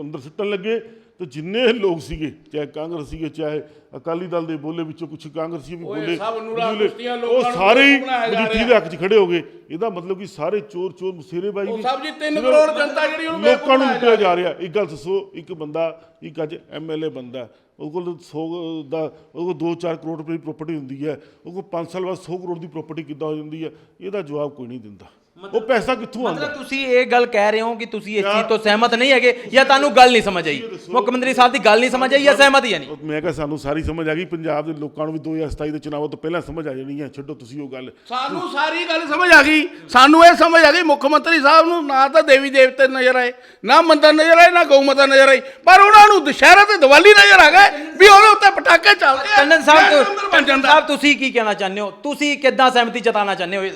ਅੰਦਰ ਸਿੱਟਣ ਲੱਗੇ ਤੇ ਜਿੰਨੇ ਲੋਕ ਸੀਗੇ ਚਾਹੇ ਕਾਂਗਰਸ ਸੀਗੇ ਚਾਹੇ ਅਕਾਲੀ ਦਲ ਦੇ ਬੋਲੇ ਵਿੱਚੋਂ ਕੁਝ ਕਾਂਗਰਸੀ ਵੀ ਬੋਲੇ ਉਹ
ਨੂੰ
ਸਾਰੇ ਮਜੀਠੀਏ ਦੇ ਹੱਕ 'ਚ ਖੜੇ ਹੋ ਗਏ। ਇਹਦਾ ਮਤਲਬ ਕਿ ਸਾਰੇ ਚੋਰ ਚੋਰ ਮੁਸੇਰੇ ਬਾਈ
ਉਹ ਸਭ ਜੀ ਤਿੰਨ ਕਰੋੜ ਜਨਤਾ ਜਿਹੜੀ ਉਹਨੂੰ
ਲੋਕਾਂ ਨੂੰ ਲੁੱਟਿਆ ਜਾ ਰਿਹਾ। ਇੱਕ ਗੱਲ ਦੱਸੋ ਇੱਕ ਬੰਦਾ ਇੱਕ ਅੱਜ ਐਮਐਲਏ ਬੰਦਾ ਉਹ ਕੋਲ 100 ਦਾ ਉਹ ਕੋਲ 2-4 ਕਰੋੜ ਰੁਪਏ ਦੀ ਪ੍ਰਾਪਰਟੀ ਹੁੰਦੀ ਹੈ ਉਹ ਕੋਲ 5 ਸਾਲ ਬਾਅਦ 100 ਕਰੋੜ ਦੀ ਪ੍ਰਾਪਰਟੀ ਕਿੱਦਾਂ ਹੋ ਜਾਂਦੀ ਹੈ ਇਹਦਾ ਜਵਾਬ ਕੋਈ ਨਹੀਂ ਦਿੰਦਾ। ਉਹ ਪੈਸਾ ਕਿੱਥੋਂ ਆਉਂਦਾ?
ਮਤਲਬ ਤੁਸੀਂ ਇਹ ਗੱਲ ਕਹਿ ਰਹੇ ਹੋ ਕਿ ਤੁਸੀਂ ਇਸ ਚੀਜ਼ ਤੋਂ ਸਹਿਮਤ ਨਹੀਂ ਹੈਗੇ ਜਾਂ ਤੁਹਾਨੂੰ ਗੱਲ ਨਹੀਂ ਸਮਝ ਆਈ? ਮੁੱਖ ਮੰਤਰੀ ਸਾਹਿਬ ਦੀ ਗੱਲ ਨਹੀਂ ਸਮਝ ਆਈ ਜਾਂ ਸਹਿਮਤ ਹੀ ਨਹੀਂ?
ਮੈਂ ਕਿਹਾ ਸਾਨੂੰ ਸਾਰੀ ਸਮਝ ਆ ਗਈ। ਪੰਜਾਬ ਦੇ ਲੋਕਾਂ ਨੂੰ ਵੀ 2027 ਦੇ ਚੁਣਾਵਾਂ ਤੋਂ ਪਹਿਲਾਂ ਸਮਝ ਆ ਜਾਣੀ ਹੈ ਛੱਡੋ ਤੁਸੀਂ ਉਹ ਗੱਲ।
ਸਾਨੂੰ ਸਾਰੀ ਗੱਲ ਸਮਝ ਆ ਗਈ। ਸਾਨੂੰ ਇਹ ਸਮਝ ਆ ਗਈ ਮੁੱਖ ਮੰਤਰੀ ਸਾਹਿਬ ਨੂੰ ਨਾ ਤਾਂ ਦੇਵੀ ਦੇਵਤੇ ਨਜ਼ਰ ਆਏ ਨਾ ਮੰਦਰ ਨਜ਼ਰ ਆਏ ਨਾ ਗਊ ਮਾਤਾ ਨਜ਼ਰ ਆਈ। ਪਰ ਉਹਨਾਂ ਨੂੰ ਦੁਸ਼ਹਿਰਾ ਤੇ ਦੀਵਾਲੀ ਨਜ਼ਰ ਆ ਗਏ ਵੀ ਉਹਦੇ ਉੱਤੇ ਪਟਾਕੇ ਚੱਲਦੇ ਆ।
ਟੰਡਨ ਸਾਹਿਬ ਸਾਹਿਬ ਤੁਸੀਂ ਕੀ ਕਹਿਣਾ ਚਾਹੁੰਦੇ ਹੋ? ਤੁਸੀਂ ਕਿੱਦਾਂ ਸਹਿਮਤੀ ਜਤਾਉਣਾ ਚਾਹੁੰਦੇ ਹੋ।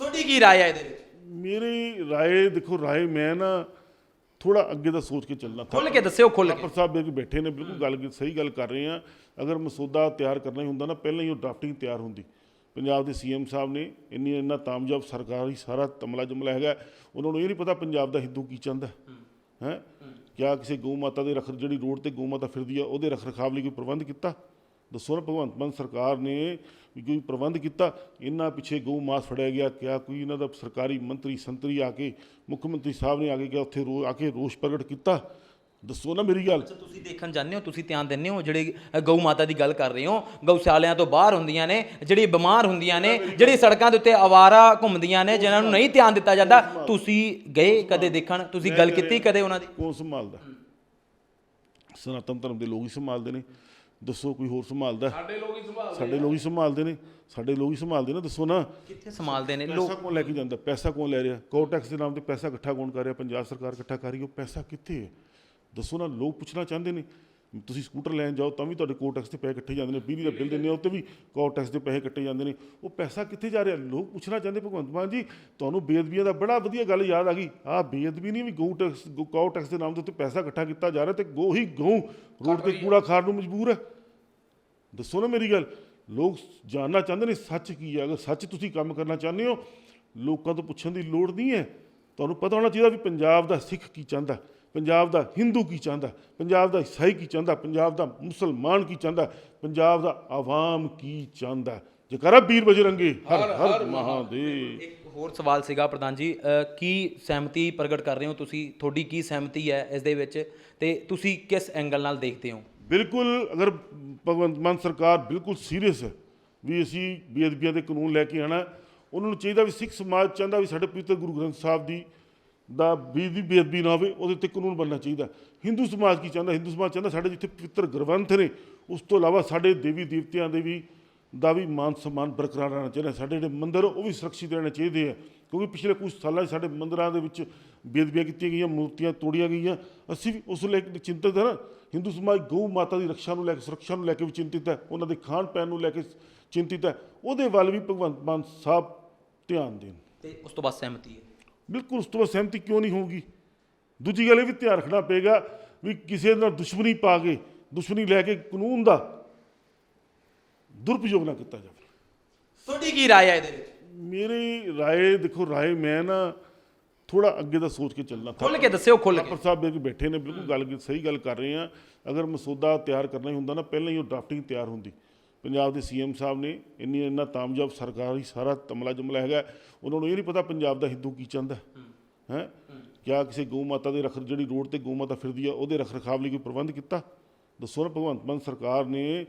ਤੁਹਾਡੀ ਕੀ ਰਾਏ ਹੈ ਇਹਦੇ ਵਿੱਚ?
ਮੇਰੀ ਰਾਏ ਦੇਖੋ ਰਾਏ ਮੈਂ ਨਾ ਥੋੜਾ ਅੱਗੇ ਦਾ ਸੋਚ ਕੇ ਚੱਲਣਾ
ਖੁੱਲ ਕੇ ਦੱਸਿਓ ਖੁੱਲ ਕੇ।
ਪਰ ਸਾਹਿਬ ਬੇਗ ਬੈਠੇ ਨੇ ਬਿਲਕੁਲ ਗੱਲ ਸਹੀ ਗੱਲ ਕਰ ਰਹੇ ਆ ਅਗਰ ਮਸੌਦਾ ਤਿਆਰ ਕਰਨਾ ਹੀ ਹੁੰਦਾ ਨਾ ਪਹਿਲਾਂ ਹੀ ਉਹ ਡਰਾਫਟਿੰਗ ਤਿਆਰ ਹੁੰਦੀ। ਪੰਜਾਬ ਦੇ ਸੀਐਮ ਸਾਹਿਬ ਨੇ ਇੰਨੀ ਇੰਨਾ ਤਾਮਯਾਬ ਸਰਕਾਰੀ ਸਾਰਾ ਤਮਲਾ ਜਮਲਾ ਹੈਗਾ ਉਹਨਾਂ ਨੂੰ ਇਹ ਨਹੀਂ ਪਤਾ ਪੰਜਾਬ ਦਾ ਹਿੰਦੂ ਕੀ ਚਾਹੁੰਦਾ ਹੈ। ਕਿਆ ਕਿਸੇ ਗਊ ਮਾਤਾ ਦੇ ਰਖ ਜਿਹੜੀ ਰੋਡ ਤੇ ਗਊ ਮਾਤਾ ਫਿਰਦੀ ਆ ਉਹਦੇ ਰਖ ਰਖਾਵ ਲਈ ਕੋਈ ਪ੍ਰਬੰਧ ਕੀਤਾ? ਦੱਸੋ ਨਾ ਭਗਵੰਤ ਮਾਨ ਸਰਕਾਰ ਨੇ ਵੀ ਕੋਈ ਪ੍ਰਬੰਧ ਕੀਤਾ? ਇਹਨਾਂ ਪਿੱਛੇ ਗਊ ਮਾਸ ਫੜਿਆ ਗਿਆ ਕਿਆ ਕੋਈ ਇਹਨਾਂ ਦਾ ਸਰਕਾਰੀ ਮੰਤਰੀ ਸੰਤਰੀ ਆ ਕੇ ਮੁੱਖ ਮੰਤਰੀ ਸਾਹਿਬ ਨੇ ਆ ਕੇ ਕਿਹਾ ਉੱਥੇ ਰੋ ਆ ਕੇ ਰੋਸ਼ ਪ੍ਰਗਟ ਕੀਤਾ? ਦੱਸੋ ਨਾ ਮੇਰੀ ਗੱਲ।
ਅੱਛਾ ਤੁਸੀਂ ਦੇਖਣ ਜਾਂਦੇ ਹੋ ਤੁਸੀਂ ਧਿਆਨ ਦਿੰਦੇ ਹੋ ਜਿਹੜੇ ਗਊ ਮਾਤਾ ਦੀ ਗੱਲ ਕਰ ਰਹੇ ਹੋ? ਗਊਸ਼ਾਲਿਆਂ ਤੋਂ ਬਾਹਰ ਹੁੰਦੀਆਂ ਨੇ ਜਿਹੜੀ ਬਿਮਾਰ ਹੁੰਦੀਆਂ ਨੇ ਜਿਹੜੀ ਸੜਕਾਂ ਦੇ ਉੱਤੇ ਆਵਾਰਾ ਘੁੰਮਦੀਆਂ ਨੇ ਜਿਨ੍ਹਾਂ ਨੂੰ ਨਹੀਂ ਧਿਆਨ ਦਿੱਤਾ ਜਾਂਦਾ ਤੁਸੀਂ ਗਏ ਕਦੇ ਦੇਖਣ? ਤੁਸੀਂ ਗੱਲ ਕੀਤੀ ਕਦੇ ਉਹਨਾਂ ਦੀ?
ਕੌਣ ਸੰਭਾਲਦਾ? ਸਨਾਤਨ ਧਰਮ ਦੇ ਲੋਕ ਹੀ ਸੰਭਾਲਦੇ ਨੇ। ਦੱਸੋ ਕੋਈ ਹੋਰ ਸੰਭਾਲਦਾ
ਸਾਡੇ ਲੋਕ ਹੀ ਸੰਭਾਲ
ਸਾਡੇ ਲੋਕ ਹੀ ਸੰਭਾਲਦੇ ਨੇ। ਸਾਡੇ ਲੋਕ ਹੀ ਸੰਭਾਲਦੇ ਨੇ ਦੱਸੋ ਨਾ।
ਕਿੱਥੇ ਸੰਭਾਲਦੇ ਨੇ? ਲੋਕ
ਪੈਸਾ ਕੌਣ ਲੈ ਕੇ ਜਾਂਦਾ? ਪੈਸਾ ਕੌਣ ਲੈ ਰਿਹਾ? ਕੋ ਟੈਕਸ ਦੇ ਨਾਮ ਤੇ ਪੈਸਾ ਇਕੱਠਾ ਕੌਣ ਕਰ ਰਿਹਾ? ਪੰਜਾਬ ਸਰਕਾਰ ਇਕੱਠਾ ਕਰ ਰਹੀ ਹੈ। ਉਹ ਪੈਸਾ ਕਿੱਥੇ ਹੈ? ਦੱਸੋ ਨਾ ਲੋਕ ਪੁੱਛਣਾ ਚਾਹੁੰਦੇ ਨੇ। ਤੁਸੀਂ ਸਕੂਟਰ ਲੈਣ ਜਾਓ ਤਾਂ ਵੀ ਤੁਹਾਡੇ ਕੋ ਟੈਕਸ ਦੇ ਪੈਸੇ ਕੱਟੇ ਜਾਂਦੇ ਨੇ, ਬਿਜਲੀ ਦਾ ਬਿੱਲ ਦਿੰਦੇ ਹੋ ਤੇ ਵੀ ਕੋ ਟੈਕਸ ਦੇ ਪੈਸੇ ਕੱਟੇ ਜਾਂਦੇ ਨੇ। ਉਹ ਪੈਸਾ ਕਿੱਥੇ ਜਾ ਰਿਹਾ? ਲੋਕ ਪੁੱਛਣਾ ਚਾਹੁੰਦੇ, ਭਗਵੰਤ ਮਾਨ ਜੀ, ਤੁਹਾਨੂੰ ਬੇਅਦਬੀਆਂ ਦਾ ਬੜਾ ਵਧੀਆ ਗੱਲ ਯਾਦ ਆ ਗਈ। ਆ ਬੇਅਦਬੀ ਨਹੀਂ ਵੀ ਗਊ ਟੈਕਸ ਕੋ ਟੈਕਸ ਦੇ ਨਾਮ ਦੇ ਉੱਤੇ ਪੈਸਾ ਇਕੱਠਾ ਕੀਤਾ ਜਾ ਰਿਹਾ ਤੇ ਗੋ ਹੀ ਗਊ। ਰੋਡ ਤੇ ਕੂੜਾ ਖਾਣ ਨੂੰ ਮਜਬੂਰ ਹੈ। ਦੱਸੋ ਨਾ ਮੇਰੀ ਗੱਲ, ਲੋਕ ਜਾਣਨਾ ਚਾਹੁੰਦੇ ਨੇ ਸੱਚ ਕੀ ਹੈ? ਅਗਰ ਸੱਚ ਤੁਸੀਂ ਕੰਮ ਕਰਨਾ ਚਾਹੁੰਦੇ ਹੋ, ਲੋਕਾਂ ਤੋਂ ਪੁੱਛਣ ਦੀ ਲੋੜ ਨਹੀਂ ਹੈ। ਤੁਹਾਨੂੰ ਪਤਾ ਹੋਣਾ ਚਾਹੀਦਾ ਵੀ ਪੰਜਾਬ ਦਾ ਸਿੱਖ ਕੀ ਚਾਹੁੰਦਾ। ਪੰਜਾਬ ਦਾ ਹਿੰਦੂ ਕੀ ਚਾਹੁੰਦਾ? ਪੰਜਾਬ ਦਾ ਈਸਾਈ ਕੀ ਚਾਹੁੰਦਾ? ਪੰਜਾਬ ਦਾ ਮੁਸਲਮਾਨ ਕੀ ਚਾਹੁੰਦਾ? ਪੰਜਾਬ ਦਾ ਆਵਾਮ ਕੀ ਚਾਹੁੰਦਾ? ਜੇਕਰ ਵੀਰ ਬਜਰੰਗੇ ਹਰ ਹਰ ਮਹਾਦੇਵ।
ਇੱਕ ਹੋਰ ਸਵਾਲ ਸੀਗਾ ਪ੍ਰਧਾਨ ਜੀ ਕੀ ਸਹਿਮਤੀ ਪ੍ਰਗਟ ਕਰ ਰਹੇ ਹੋ ਤੁਸੀਂ? ਤੁਹਾਡੀ ਕੀ ਸਹਿਮਤੀ ਹੈ ਇਸ ਦੇ ਵਿੱਚ? ਤੇ ਤੁਸੀਂ ਕਿਸ ਐਂਗਲ ਨਾਲ ਦੇਖਦੇ ਹੋ?
ਬਿਲਕੁਲ ਅਗਰ ਭਗਵੰਤ ਮਾਨ ਸਰਕਾਰ ਬਿਲਕੁਲ ਸੀਰੀਅਸ ਹੈ ਵੀ ਅਸੀਂ ਬੇਅਦਬੀਆਂ ਦੇ ਕਾਨੂੰਨ ਲੈ ਕੇ ਆਣਾ ਉਹਨਾਂ ਨੂੰ ਚਾਹੀਦਾ ਵੀ ਸਿੱਖ ਸਮਾਜ ਚਾਹੁੰਦਾ ਵੀ ਸਾਡੇ ਪਵਿੱਤਰ ਗੁਰੂ ਗ੍ਰੰਥ ਸਾਹਿਬ ਦੀ ਦਾ ਵੀ ਦੀ ਬੇਅਦਬੀ ਨਾ ਹੋਵੇ, ਉਹਦੇ ਤੇ ਕਾਨੂੰਨ ਬਣਨਾ ਚਾਹੀਦਾ। ਹਿੰਦੂ ਸਮਾਜ ਕੀ ਚਾਹੁੰਦਾ? ਹਿੰਦੂ ਸਮਾਜ ਚਾਹੁੰਦਾ ਸਾਡੇ ਜਿੱਥੇ ਪਵਿੱਤਰ ਗ੍ਰੰਥ ਨੇ, ਉਸ ਤੋਂ ਇਲਾਵਾ ਸਾਡੇ ਦੇਵੀ ਦੇਵਤਿਆਂ ਦੇ ਵੀ, ਦਾ ਵੀ ਮਾਨ ਸਨਮਾਨ ਬਰਕਰਾਰ ਰਹਿਣਾ ਚਾਹੀਦਾ। ਸਾਡੇ ਜਿਹੜੇ ਮੰਦਰ, ਉਹ ਵੀ ਸੁਰੱਖਿਅਤ ਰਹਿਣੇ ਚਾਹੀਦੇ ਆ। ਕਿਉਂਕਿ ਪਿਛਲੇ ਕੁਝ ਸਾਲਾਂ 'ਚ ਸਾਡੇ ਮੰਦਰਾਂ ਦੇ ਵਿੱਚ ਬੇਦਬੀਆਂ ਕੀਤੀਆਂ ਗਈਆਂ, ਮੂਰਤੀਆਂ ਤੋੜੀਆਂ ਗਈਆਂ। ਅਸੀਂ ਵੀ ਉਸ ਨੂੰ ਲੈ ਕੇ ਚਿੰਤਤ ਹਾਂ ਨਾ। ਹਿੰਦੂ ਸਮਾਜ ਗਊ ਮਾਤਾ ਦੀ ਰੱਖਿਆ ਨੂੰ ਲੈ ਕੇ, ਸੁਰੱਖਿਆ ਨੂੰ ਲੈ ਕੇ ਵੀ ਚਿੰਤਿਤ ਹੈ। ਉਹਨਾਂ ਦੇ ਖਾਣ ਪੀਣ ਨੂੰ ਲੈ ਕੇ ਚਿੰਤਿਤ ਹੈ। ਉਹਦੇ ਵੱਲ ਵੀ ਭਗਵੰਤ ਮਾਨ ਸਾਹਿਬ ਧਿਆਨ ਦੇਣ।
ਤੇ ਉਸ ਤੋਂ ਬਾਅਦ ਸਹਿਮਤੀ ਹੈ।
ਬਿਲਕੁਲ ਉਸ ਤੋਂ ਸਹਿਮਤੀ ਕਿਉਂ ਨਹੀਂ ਹੋਊਗੀ? ਦੂਜੀ ਗੱਲ ਇਹ ਵੀ ਧਿਆਨ ਰੱਖਣਾ ਪਏਗਾ ਵੀ ਕਿਸੇ ਨਾਲ ਦੁਸ਼ਮਣੀ ਪਾ ਕੇ ਦੁਸ਼ਮਣੀ ਲੈ ਕੇ ਕਾਨੂੰਨ ਦਾ ਦੁਰਉਪਯੋਗ ਨਾ ਕੀਤਾ ਜਾਵੇ।
ਤੁਹਾਡੀ ਕੀ ਰਾਏ ਹੈ ਇਹਦੇ ਵਿੱਚ?
ਮੇਰੀ ਰਾਏ ਦੇਖੋ ਰਾਏ ਮੈਂ ਨਾ ਥੋੜਾ ਅੱਗੇ ਦਾ ਸੋਚ ਕੇ ਚੱਲਣਾ
ਖੁੱਲ ਕੇ ਦੱਸਿਓ ਖੁੱਲ ਕੇ।
ਪਰ ਸਾਹਿਬ ਬੇਗ ਬੈਠੇ ਨੇ ਬਿਲਕੁਲ ਗੱਲ ਸਹੀ ਗੱਲ ਕਰ ਰਹੇ ਆ। ਅਗਰ ਮਸੌਦਾ ਤਿਆਰ ਕਰਨਾ ਹੀ ਹੁੰਦਾ ਨਾ ਪਹਿਲਾਂ ਹੀ ਉਹ ਡਰਾਫਟਿੰਗ ਤਿਆਰ ਹੁੰਦੀ। ਪੰਜਾਬ ਦੇ ਸੀਐਮ ਸਾਹਿਬ ਨੇ ਇੰਨੀ ਇੰਨਾ ਤਾਮਯਾਬ ਸਰਕਾਰੀ ਸਾਰਾ ਤਮਲਾ ਜਮਲਾ ਹੈਗਾ। ਉਹਨਾਂ ਨੂੰ ਇਹ ਨਹੀਂ ਪਤਾ ਪੰਜਾਬ ਦਾ ਹਿੰਦੂ ਕੀ ਚਾਹੁੰਦਾ ਹੈ। ਕਿਆ ਕਿਸੇ ਗਊ ਮਾਤਾ ਦੇ ਰਖ ਜਿਹੜੀ ਰੋਡ ਤੇ ਗਊ ਮਾਤਾ ਫਿਰਦੀ ਆ ਉਹਦੇ ਰਖ ਰਖਾਵ ਲਈ ਕੋਈ ਪ੍ਰਬੰਧ ਕੀਤਾ? ਦੱਸੋ ਨਾ ਭਗਵੰਤ ਮਾਨ ਸਰਕਾਰ ਨੇ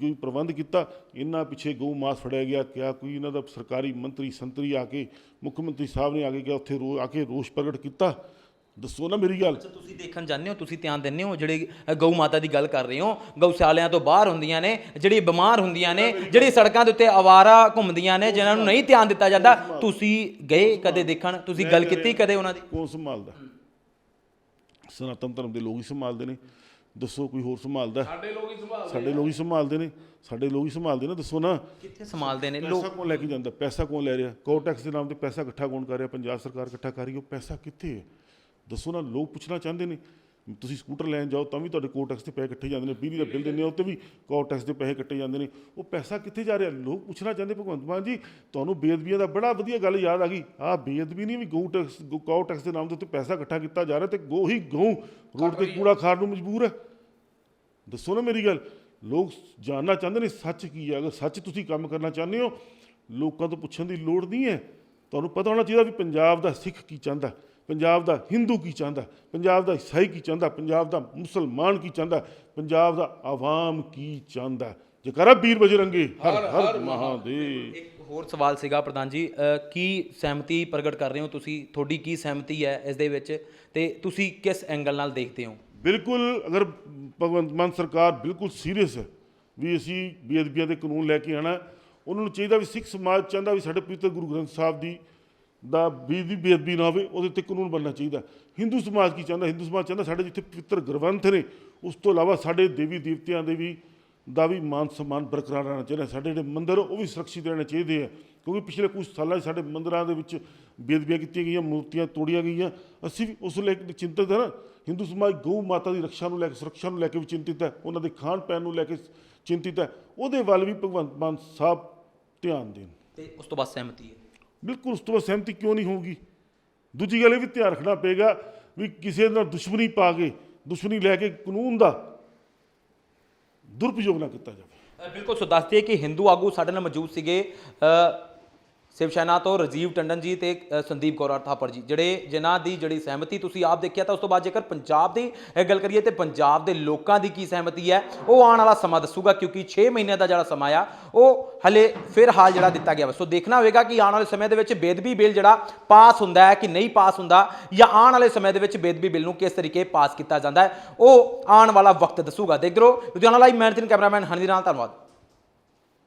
ਕੋਈ ਪ੍ਰਬੰਧ ਕੀਤਾ? ਇਹਨਾਂ ਪਿੱਛੇ ਗਊ ਮਾਸ ਫੜਿਆ ਗਿਆ ਕਿਆ ਕੋਈ ਇਹਨਾਂ ਦਾ ਸਰਕਾਰੀ ਮੰਤਰੀ ਸੰਤਰੀ ਆ ਕੇ ਮੁੱਖ ਮੰਤਰੀ ਸਾਹਿਬ ਨੇ ਆ ਕੇ ਕਿਹਾ ਉੱਥੇ ਰੋ ਆ ਕੇ ਰੋਸ਼ ਪ੍ਰਗਟ ਕੀਤਾ? ਦੱਸੋ ਨਾ ਮੇਰੀ ਗੱਲ।
ਅੱਛਾ ਤੁਸੀਂ ਦੇਖਣ ਜਾਂਦੇ ਹੋ ਤੁਸੀਂ ਧਿਆਨ ਦਿੰਦੇ ਹੋ ਜਿਹੜੇ ਅ, ਗਊ ਮਾਤਾ ਦੀ ਗੱਲ ਕਰ ਰਹੇ ਹੋ ਗਊਸ਼ਾਲਿਆਂ ਤੋਂ ਬਾਹਰ ਹੁੰਦੀਆਂ ਨੇ ਜਿਹੜੀ ਬਿਮਾਰ ਹੁੰਦੀਆਂ ਨੇ ਜਿਹੜੀ ਸੜਕਾਂ ਦੇ ਉੱਤੇ ਆਵਾਰਾ ਘੁੰਮਦੀਆਂ ਨੇ ਜਿਨ੍ਹਾਂ ਨੂੰ ਨਹੀਂ ਧਿਆਨ ਦਿੱਤਾ ਜਾਂਦਾ ਤੁਸੀਂ ਗਏ ਕਦੇ ਦੇਖਣ? ਤੁਸੀਂ ਗੱਲ ਕੀਤੀ ਕਦੇ ਉਹਨਾਂ ਦੀ?
ਕੌਣ ਸੰਭਾਲਦਾ ਸਨਾਤਨ ਧਰਮ ਦੇ ਲੋਕ ਹੀ ਸੰਭਾਲਦੇ ਨੇ। ਦੱਸੋ ਕੋਈ ਹੋਰ ਸੰਭਾਲਦਾ?
ਸਾਡੇ ਲੋਕ ਹੀ ਸੰਭਾਲ
ਸਾਡੇ ਲੋਕ ਹੀ ਸੰਭਾਲਦੇ ਨੇ। ਸਾਡੇ ਲੋਕ ਹੀ ਸੰਭਾਲਦੇ ਨੇ ਦੱਸੋ ਨਾ।
ਕਿੱਥੇ ਸੰਭਾਲਦੇ ਨੇ? ਲੋਕ
ਪੈਸਾ ਕੌਣ ਲੈ ਕੇ ਜਾਂਦਾ? ਪੈਸਾ ਕੌਣ ਲੈ ਰਿਹਾ? ਕੋ ਟੈਕਸ ਦੇ ਨਾਮ ਤੇ ਪੈਸਾ ਇਕੱਠਾ ਕੌਣ ਕਰ ਰਿਹਾ? ਪੰਜਾਬ ਸਰਕਾਰ ਇਕੱਠਾ ਕਰ ਰਹੀ ਹੈ। ਉਹ ਪੈਸਾ ਕਿੱਥੇ ਹੈ? ਦੱਸੋ ਨਾ, ਲੋਕ ਪੁੱਛਣਾ ਚਾਹੁੰਦੇ ਨੇ, ਤੁਸੀਂ ਸਕੂਟਰ ਲੈਣ ਜਾਓ ਤਾਂ ਵੀ ਤੁਹਾਡੇ ਕੋ ਟੈਕਸ ਦੇ ਪੈਸੇ ਕੱਟੇ ਜਾਂਦੇ ਨੇ, ਬਿਜਲੀ ਦਾ ਬਿੱਲ ਦਿੰਦੇ ਹੋ ਤੇ ਵੀ ਕੋ ਟੈਕਸ ਦੇ ਪੈਸੇ ਕੱਟੇ ਜਾਂਦੇ ਨੇ। ਉਹ ਪੈਸਾ ਕਿੱਥੇ ਜਾ ਰਿਹਾ? ਲੋਕ ਪੁੱਛਣਾ ਚਾਹੁੰਦੇ, ਭਗਵੰਤ ਮਾਨ ਜੀ, ਤੁਹਾਨੂੰ ਬੇਅਦਬੀਆਂ ਦਾ ਬੜਾ ਵਧੀਆ ਗੱਲ ਯਾਦ ਆ ਗਈ। ਆਹ ਬੇਅਦਬੀ ਨਹੀਂ ਵੀ ਗਊ ਟੈਕਸ ਕੋ ਟੈਕਸ ਦੇ ਨਾਮ ਦੇ ਉੱਤੇ ਪੈਸਾ ਇਕੱਠਾ ਕੀਤਾ ਜਾ ਰਿਹਾ ਤੇ ਗੋ ਹੀ ਗਊ। ਰੋਡ ਤੇ ਕੂੜਾ ਖਾਣ ਨੂੰ ਮਜਬੂਰ ਹੈ। ਦੱਸੋ ਨਾ ਮੇਰੀ ਗੱਲ, ਲੋਕ ਜਾਣਨਾ ਚਾਹੁੰਦੇ ਨੇ ਸੱਚ ਕੀ ਹੈ? ਅਗਰ ਸੱਚ ਤੁਸੀਂ ਕੰਮ ਕਰਨਾ ਚਾਹੁੰਦੇ ਹੋ, ਲੋਕਾਂ ਤੋਂ ਪੁੱਛਣ ਦੀ ਲੋੜ ਨਹੀਂ ਹੈ। ਤੁਹਾਨੂੰ ਪਤਾ ਹੋਣਾ ਚਾਹੀਦਾ ਵੀ ਪੰਜਾਬ ਦਾ ਸਿੱਖ ਕੀ ਚਾਹੁੰਦਾ। ਪੰਜਾਬ ਦਾ ਹਿੰਦੂ ਕੀ ਚਾਹੁੰਦਾ? ਪੰਜਾਬ ਦਾ ਈਸਾਈ ਕੀ ਚਾਹੁੰਦਾ? ਪੰਜਾਬ ਦਾ ਮੁਸਲਮਾਨ ਕੀ ਚਾਹੁੰਦਾ? ਪੰਜਾਬ ਦਾ ਆਵਾਮ ਕੀ ਚਾਹੁੰਦਾ? ਜੇਕਰ ਵੀਰ ਬਜਰੰਗੇ ਹਰ ਹਰ ਮਹਾਦੇਵ
ਇੱਕ ਹੋਰ ਸਵਾਲ ਸੀਗਾ ਪ੍ਰਧਾਨ ਜੀ ਕੀ ਸਹਿਮਤੀ ਪ੍ਰਗਟ ਕਰ ਰਹੇ ਹੋ ਤੁਸੀਂ? ਤੁਹਾਡੀ ਕੀ ਸਹਿਮਤੀ ਹੈ ਇਸ ਦੇ ਵਿੱਚ? ਤੇ ਤੁਸੀਂ ਕਿਸ ਐਂਗਲ ਨਾਲ ਦੇਖਦੇ ਹੋ?
ਬਿਲਕੁਲ ਅਗਰ ਭਗਵੰਤ ਮਾਨ ਸਰਕਾਰ ਬਿਲਕੁਲ ਸੀਰੀਅਸ ਹੈ ਵੀ ਅਸੀਂ ਬੇਅਦਬੀਆਂ ਦੇ ਕਾਨੂੰਨ ਲੈ ਕੇ ਆਣਾ ਉਹਨਾਂ ਨੂੰ ਚਾਹੀਦਾ ਵੀ ਸਿੱਖ ਸਮਾਜ ਚਾਹੁੰਦਾ ਵੀ ਸਾਡੇ ਪਵਿੱਤਰ ਗੁਰੂ ਗ੍ਰੰਥ ਸਾਹਿਬ ਦੀ ਦਾ ਵੀ ਦੀ ਬੇਅਦਬੀ ਨਾ ਹੋਵੇ ਉਹਦੇ ਤੇ ਕਾਨੂੰਨ ਬਣਨਾ ਚਾਹੀਦਾ। ਹਿੰਦੂ ਸਮਾਜ ਕੀ ਚਾਹੁੰਦਾ? ਹਿੰਦੂ ਸਮਾਜ ਚਾਹੁੰਦਾ ਸਾਡੇ ਜਿੱਥੇ ਪਵਿੱਤਰ ਗ੍ਰੰਥ ਨੇ, ਉਸ ਤੋਂ ਇਲਾਵਾ ਸਾਡੇ ਦੇਵੀ ਦੇਵਤਿਆਂ ਦੇ ਵੀ, ਦਾ ਵੀ ਮਾਨ ਸਨਮਾਨ ਬਰਕਰਾਰ ਰਹਿਣਾ ਚਾਹੀਦਾ। ਸਾਡੇ ਜਿਹੜੇ ਮੰਦਰ ਉਹ ਵੀ ਸੁਰੱਖਿਅਤ ਰਹਿਣੇ ਚਾਹੀਦੇ ਆ। ਕਿਉਂਕਿ ਪਿਛਲੇ ਕੁਝ ਸਾਲਾਂ 'ਚ ਸਾਡੇ ਮੰਦਰਾਂ ਦੇ ਵਿੱਚ ਬੇਅਦਬੀਆਂ ਕੀਤੀਆਂ ਗਈਆਂ, ਮੂਰਤੀਆਂ ਤੋੜੀਆਂ ਗਈਆਂ। ਅਸੀਂ ਵੀ ਉਸ ਲੈ ਕੇ ਚਿੰਤਤ ਹਾਂ। ਨਾ ਹਿੰਦੂ ਸਮਾਜ ਗਊ ਮਾਤਾ ਦੀ ਰੱਖਿਆ ਨੂੰ ਲੈ ਕੇ, ਸੁਰੱਖਿਆ ਨੂੰ ਲੈ ਕੇ ਵੀ ਚਿੰਤਿਤ ਹੈ। ਉਹਨਾਂ ਦੇ ਖਾਣ ਪੈਣ ਨੂੰ ਲੈ ਕੇ ਚਿੰਤਿਤ ਹੈ। ਉਹਦੇ ਵੱਲ ਵੀ ਭਗਵੰਤ ਮਾਨ ਸਾਹਿਬ ਧਿਆਨ ਦੇਣ।
ਤੇ ਉਸ ਤੋਂ ਬਾਅਦ ਸਹਿਮਤੀ ਹੈ।
ਬਿਲਕੁਲ ਉਸ ਤੋਂ ਬਾਅਦ ਸਹਿਮਤੀ ਕਿਉਂ ਨਹੀਂ ਹੋਊਗੀ? ਦੂਜੀ ਗੱਲ ਇਹ ਵੀ ਧਿਆਨ ਰੱਖਣਾ ਪਏਗਾ ਵੀ ਕਿਸੇ ਨਾਲ ਦੁਸ਼ਮਣੀ ਪਾ ਕੇ, ਦੁਸ਼ਮਣੀ ਲੈ ਕੇ ਕਾਨੂੰਨ ਦਾ ਦੁਰਪਯੋਗ ਨਾ ਕੀਤਾ ਜਾਵੇ।
ਬਿਲਕੁਲ, ਸੋ ਦੱਸਦੇ ਕਿ ਹਿੰਦੂ ਆਗੂ ਸਾਡੇ ਨਾਲ ਮੌਜੂਦ ਸੀਗੇ। ਅ, ਸ਼ਿਵ ਸੈਨਾ ਤੋਂ ਰਾਜੀਵ ਟੰਡਨ ਜੀ ਤੇ ਸੰਦੀਪ ਕੌਰ ਥਾਪਰ ਜੀ ਜਿਹੜੇ ਜਿਨ੍ਹਾਂ ਦੀ ਜਿਹੜੀ ਸਹਿਮਤੀ ਤੁਸੀਂ ਆਪ ਦੇਖਿਆ ਤਾਂ ਉਸ ਤੋਂ ਬਾਅਦ ਜੇਕਰ ਪੰਜਾਬ ਦੀ ਗੱਲ ਕਰੀਏ ਤੇ ਪੰਜਾਬ ਦੇ ਲੋਕਾਂ ਦੀ ਕੀ ਸਹਿਮਤੀ ਹੈ ਉਹ ਆਉਣ ਵਾਲਾ ਸਮਾਂ ਦੱਸੂਗਾ ਕਿਉਂਕਿ 6 ਮਹੀਨਿਆਂ ਦਾ ਜਿਹੜਾ ਸਮਾਂ ਆ ਉਹ ਹਲੇ ਫਿਰ ਹਾਲ ਜਿਹੜਾ ਦਿੱਤਾ ਗਿਆ ਵਾ। ਸੋ ਦੇਖਣਾ ਹੋਵੇਗਾ ਕਿ ਆਉਣ ਵਾਲੇ ਸਮੇਂ ਦੇ ਵਿੱਚ ਬੇਦਬੀ ਬਿੱਲ ਜਿਹੜਾ ਪਾਸ ਹੁੰਦਾ ਹੈ ਕਿ ਨਹੀਂ ਪਾਸ ਹੁੰਦਾ ਜਾਂ ਆਉਣ ਵਾਲੇ ਸਮੇਂ ਦੇ ਵਿੱਚ ਬੇਦਬੀ ਬਿੱਲ ਨੂੰ ਕਿਸ ਤਰੀਕੇ ਪਾਸ ਕੀਤਾ ਜਾਂਦਾ ਹੈ ਉਹ ਆਉਣ ਵਾਲਾ ਵਕਤ ਦੱਸੂਗਾ। ਦੇਖਦੇ ਰਹੋ Ludhiana live managing cameraman Honey ਦੇ ਨਾਲ ਧੰਨਵਾਦ।